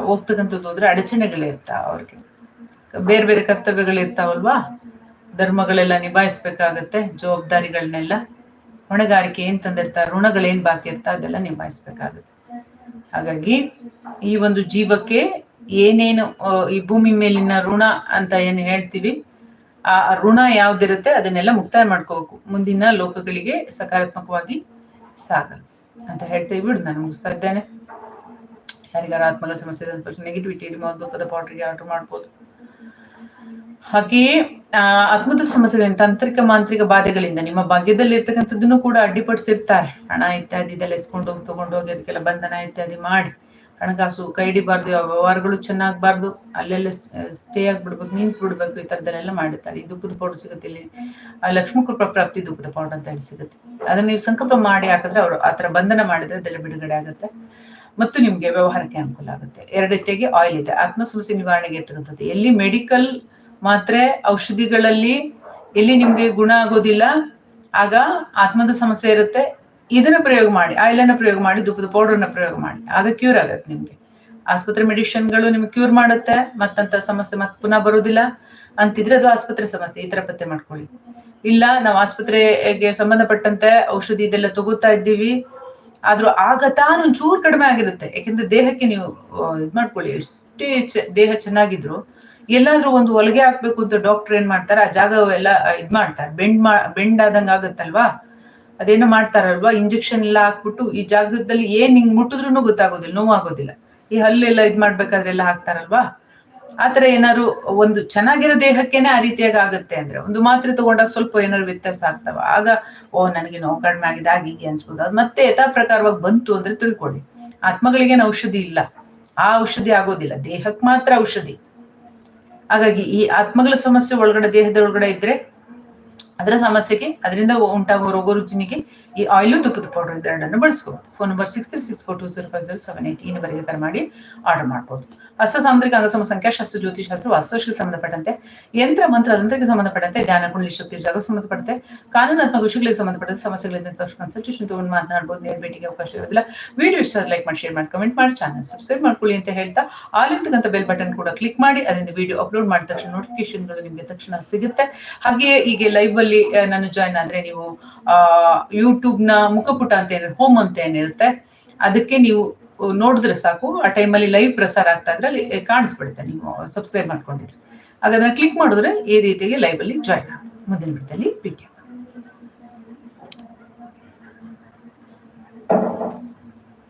ಹೋಗ್ತಕ್ಕಂಥದ್ದು ಹೋದ್ರೆ ಅಡಚಣೆಗಳಿರ್ತಾವ ಅವ್ರಿಗೆ. ಬೇರೆ ಬೇರೆ ಕರ್ತವ್ಯಗಳಿರ್ತಾವಲ್ವಾ? ಧರ್ಮಗಳೆಲ್ಲ ನಿಭಾಯಿಸ್ಬೇಕಾಗತ್ತೆ, ಜವಾಬ್ದಾರಿಗಳನ್ನೆಲ್ಲ. ಹೊಣೆಗಾರಿಕೆ ಏನ್ ತಂದಿರ್ತಾರೆ, ಋಣಗಳೇನ್ ಬಾಕಿ ಇರ್ತಾ ಅದೆಲ್ಲ ನಿಭಾಯಿಸ್ಬೇಕಾಗುತ್ತೆ. ಹಾಗಾಗಿ ಈ ಒಂದು ಜೀವಕ್ಕೆ ಏನೇನು ಈ ಭೂಮಿ ಮೇಲಿನ ಋಣ ಅಂತ ಏನು ಹೇಳ್ತೀವಿ, ಆ ಋಣ ಯಾವ್ದಿರುತ್ತೆ ಅದನ್ನೆಲ್ಲ ಮುಕ್ತಾಯ ಮಾಡ್ಕೋಬೇಕು. ಮುಂದಿನ ಲೋಕಗಳಿಗೆ ಸಕಾರಾತ್ಮಕವಾಗಿ ಸಾಗಲ್ಲ ಅಂತ ಹೇಳ್ತಾ ಬಿಡು ನಾನು ಮುಗಿಸ್ತಾ ಇದ್ದೇನೆ. ಯಾರಿಗಾರ ಆತ್ಮಗಳ ಸಮಸ್ಯೆ ನೆಗೆಟಿವಿಟಿ ಮಾಡೋದು ಪದ ಪಾಟ್ರಿಗೆ ಆರ್ಡರ್ ಮಾಡ್ಬೋದು. ಹಾಗೆಯೇ ಆತ್ಮದ ಸಮಸ್ಯೆಗಳಿಂದ, ತಾಂತ್ರಿಕ ಮಾಂತ್ರಿಕ ಬಾಧೆಗಳಿಂದ ನಿಮ್ಮ ಭಾಗ್ಯದಲ್ಲಿ ಇರ್ತಕ್ಕಂಥದ್ದನ್ನು ಕೂಡ ಅಡ್ಡಿಪಡಿಸಿರ್ತಾರೆ. ಹಣ ಇತ್ಯಾದಿ ಇದೆಲ್ಲ ಎಸ್ಕೊಂಡು ಹೋಗಿ, ತಗೊಂಡು ಹೋಗಿ, ಅದಕ್ಕೆಲ್ಲ ಬಂಧನ ಇತ್ಯಾದಿ ಮಾಡಿ, ಹಣಕಾಸು ಕೈ ಹಿಡಿಬಾರ್ದು ವ್ಯವಹಾರಗಳು ಚೆನ್ನಾಗಬಾರ್ದು, ಅಲ್ಲೆಲ್ಲ ಸ್ಟೇ ಆಗ್ಬಿಡ್ಬೇಕು ನಿಂತು ಬಿಡ್ಬೇಕು ಈ ಥರದ್ದೆಲ್ಲ ಮಾಡಿರ್ತಾರೆ. ಈ ದುಪ್ಪದ ಪೌಡರ್ ಸಿಗುತ್ತೆ ಇಲ್ಲಿ. ಲಕ್ಷ್ಮೀ ಕೃಪಾ ಪ್ರಾಪ್ತಿ ದುಪ್ಪದ ಪೌಡರ್ ಅಂತ ಹೇಳಿ ಸಿಗುತ್ತೆ. ಅದನ್ನ ನೀವು ಸಂಕಲ್ಪ ಮಾಡಿ ಹಾಕಿದ್ರೆ ಅವರು ಆ ಥರ ಬಂಧನ ಮಾಡಿದ್ರೆ ಅದೆಲ್ಲ ಬಿಡುಗಡೆ ಆಗುತ್ತೆ. ಮತ್ತು ನಿಮಗೆ ವ್ಯವಹಾರಕ್ಕೆ ಅನುಕೂಲ ಆಗುತ್ತೆ. ಎರಡತ್ತೆಗೆ ಆಯಿಲ್ ಇದೆ. ಆತ್ಮ ಸಮಸ್ಯೆ ನಿವಾರಣೆಗೆ ಇರ್ತಕ್ಕಂಥದ್ದು. ಎಲ್ಲಿ ಮೆಡಿಕಲ್ ಮಾತ್ರೆ ಔಷಧಿಗಳಲ್ಲಿ ಎಲ್ಲಿ ನಿಮ್ಗೆ ಗುಣ ಆಗೋದಿಲ್ಲ, ಆಗ ಆತ್ಮದ ಸಮಸ್ಯೆ ಇರುತ್ತೆ. ಇದನ್ನ ಪ್ರಯೋಗ ಮಾಡಿ ಆಯಿಲನ್ನ ಪ್ರಯೋಗ ಮಾಡಿ ದುಪ್ಪದ ಪೌಡರ್ನ ಪ್ರಯೋಗ ಮಾಡಿ. ಆಗ ಕ್ಯೂರ್ ಆಗತ್ತೆ ನಿಮ್ಗೆ. ಆಸ್ಪತ್ರೆ ಮೆಡಿಷನ್ಗಳು ನಿಮ್ಗೆ ಕ್ಯೂರ್ ಮಾಡುತ್ತೆ, ಮತ್ತಂತ ಸಮಸ್ಯೆ ಮತ್ತೆ ಪುನಃ ಬರೋದಿಲ್ಲ. ಅಂತಿದ್ರೆ ಅದು ಆಸ್ಪತ್ರೆ ಸಮಸ್ಯೆ, ಈ ತರ ಪತ್ತೆ ಮಾಡ್ಕೊಳ್ಳಿ. ಇಲ್ಲ, ನಾವು ಆಸ್ಪತ್ರೆಗೆ ಸಂಬಂಧಪಟ್ಟಂತೆ ಔಷಧಿ ಇದೆಲ್ಲ ತಗೋತಾ ಇದ್ದೀವಿ. ಆದ್ರೂ ಆಗ ತಾನು ಚೂರ್ ಕಡಿಮೆ ಆಗಿರುತ್ತೆ. ಯಾಕೆಂದ್ರೆ ದೇಹಕ್ಕೆ ನೀವು ಇದ್ ಮಾಡ್ಕೊಳ್ಳಿ ಎಷ್ಟೇ ದೇಹ ಚೆನ್ನಾಗಿದ್ರು ಎಲ್ಲಾದ್ರೂ ಒಂದು ಹೊಲಿಗೆ ಹಾಕ್ಬೇಕು ಅಂತ ಡಾಕ್ಟರ್ ಏನ್ ಮಾಡ್ತಾರೆ? ಆ ಜಾಗವೆಲ್ಲ ಇದ್ ಮಾಡ್ತಾರೆ. ಬೆಂಡ್ ಮಾ, ಬೆಂಡ್ ಆದಂಗ ಆಗತ್ತಲ್ವಾ? ಅದೇನೋ ಮಾಡ್ತಾರಲ್ವಾ? ಇಂಜೆಕ್ಷನ್ ಎಲ್ಲ ಹಾಕ್ಬಿಟ್ಟು ಈ ಜಾಗದಲ್ಲಿ ಏನ್ ಹಿಂಗ್ ಮುಟ್ಟಿದ್ರು ಗೊತ್ತಾಗೋದಿಲ್ಲ, ನೋವಾಗೋದಿಲ್ಲ. ಈ ಹಲ್ಲೆಲ್ಲ ಇದ್ ಮಾಡ್ಬೇಕಾದ್ರೆ ಎಲ್ಲ ಹಾಕ್ತಾರಲ್ವಾ? ಆತರ ಏನಾದ್ರು ಒಂದು ಚೆನ್ನಾಗಿರೋ ದೇಹಕ್ಕೇನೆ ಆ ರೀತಿಯಾಗಿ ಆಗುತ್ತೆ ಅಂದ್ರೆ, ಒಂದು ಮಾತ್ರೆ ತಗೊಂಡಾಗ ಸ್ವಲ್ಪ ಏನಾದ್ರು ವ್ಯತ್ಯಾಸ ಆಗ್ತಾವ. ಆಗ, ಓ, ನನಗೆ ನೋವು ಕಡಿಮೆ ಆಗಿದೆ, ಹೀಗೆ ಅನ್ಸ್ಬೋದು. ಅದು ಮತ್ತೆ ಯಥಾ ಪ್ರಕಾರವಾಗಿ ಬಂತು ಅಂದ್ರೆ ತಿಳ್ಕೊಳ್ಳಿ. ಆತ್ಮಗಳಿಗೇನು ಔಷಧಿ ಇಲ್ಲ. ಆ ಔಷಧಿ ಆಗೋದಿಲ್ಲ. ದೇಹಕ್ಕೆ ಮಾತ್ರ ಔಷಧಿ. ಹಾಗಾಗಿ ಈ ಆತ್ಮಗಳ ಸಮಸ್ಯೆ ಒಳಗಡೆ ದೇಹದ ಒಳಗಡೆ ಇದ್ರೆ ಅದರ ಸಮಸ್ಯೆಗೆ, ಅದರಿಂದ ಉಂಟಾಗುವ ರೋಗ ರುಜಿನಿಗೆ ಈ ಆಯಿಲ್ ತುಪ್ಪದ ಪೌಡರ್ ಎರಡನ್ನು ಬಳಸ್ಕೋಬಹುದು phone number six three six four two zero five zero seven eight ಈ ನಂಬರ್ಗೆ ಕರೆ ಮಾಡಿ ಆರ್ಡರ್ ಮಾಡಬಹುದು ಹಸ್ತ ಸಾಂದ್ರಿಕ ಅಂಗಸಮ ಸಂಖ್ಯಾಶಾಸ್ತ್ರ ಜ್ಯೋತಿಷಾಸ್ತ್ರ ವಾಸ್ತುಶಿಗೆ ಸಂಬಂಧಪಟ್ಟಂತೆ, ಯಂತ್ರ ಮಂತ್ರ ತಂತ್ರಕ್ಕೆ ಸಂಬಂಧಪಟ್ಟಂತೆ ಧ್ಯಾನ ಕುಂಡಲಿ ಶಕ್ತಿ ಜಾಗ ಸಂಬಂಧಪಟ್ಟಂತೆ, ಕಾನೂನಾತ್ಮಕ ವಿಷಯಗಳಿಗೆ ಸಂಬಂಧಪಟ್ಟಂತೆ, ಸಮಸ್ಯೆಗಳಿಂದ ಕನ್ಸಲ್ಟೇಷನ್ ತಗೊಂಡು ಮಾತನಾಡಬಹುದು ನೇರ ಭೇಟಿಗೆ ಅವಕಾಶ ಇರೋದಿಲ್ಲ. ವಿಡಿಯೋ ಇಷ್ಟ ಲೈಕ್ ಮಾಡಿ ಶೇರ್ ಮಾಡಿ ಕಮೆಂಟ್ ಮಾಡಿ ಚಾನಲ್ ಸಬ್ಸ್ಕ್ರೈಬ್ ಮಾಡ್ಕೊಳ್ಳಿ ಅಂತ ಹೇಳ್ತಾ ಆಲಿರ್ತಕ್ಕಂಥ ಬೆಲ್ ಬಟನ್ ಕೂಡ ಕ್ಲಿಕ್ ಮಾಡಿ, ಅದರಿಂದ ವಿಡಿಯೋ ಅಪ್ಲೋಡ್ ಮಾಡಿದ ತಕ್ಷಣ ನೋಟಿಫಿಕೇಶನ್ಗಳು ನಿಮಗೆ ತಕ್ಷಣ ಸಿಗುತ್ತೆ. ಹಾಗೆಯೇ ಈಗ ಲೈವ್ ಅಲ್ಲಿ ನಾನು ಜಾಯಿನ್ ಆದ್ರೆ ನೀವು ಯೂಟ್ಯೂಬ್ನ ಮುಖಪುಟ ಅಂತ ಏನಿರುತ್ತೆ ಹೋಮ್ ಅಂತ ಏನಿರುತ್ತೆ, ಅದಕ್ಕೆ ನೀವು ನೋಡಿದ್ರೆ ಸಾಕು. ಆ ಟೈಮಲ್ಲಿ ಲೈವ್ ಪ್ರಸಾರ ಆಗ್ತಾ ಇದ್ರೆ ಅಲ್ಲಿ ಕಾಣಿಸ್ಬಿಡುತ್ತೆ ನೀವು ಸಬ್ಸ್ಕ್ರೈಬ್ ಮಾಡ್ಕೊಂಡಿದ್ರೆ. ಹಾಗಾದ್ರೆ ಕ್ಲಿಕ್ ಮಾಡಿದ್ರೆ ಈ ರೀತಿಯಾಗಿ ಲೈವ್ ಅಲ್ಲಿ ಜಾಯಿನ್ ಮುಂದಿನ ಬಿಡ್ತಲ್ಲಿ ಪಿ ಟಿ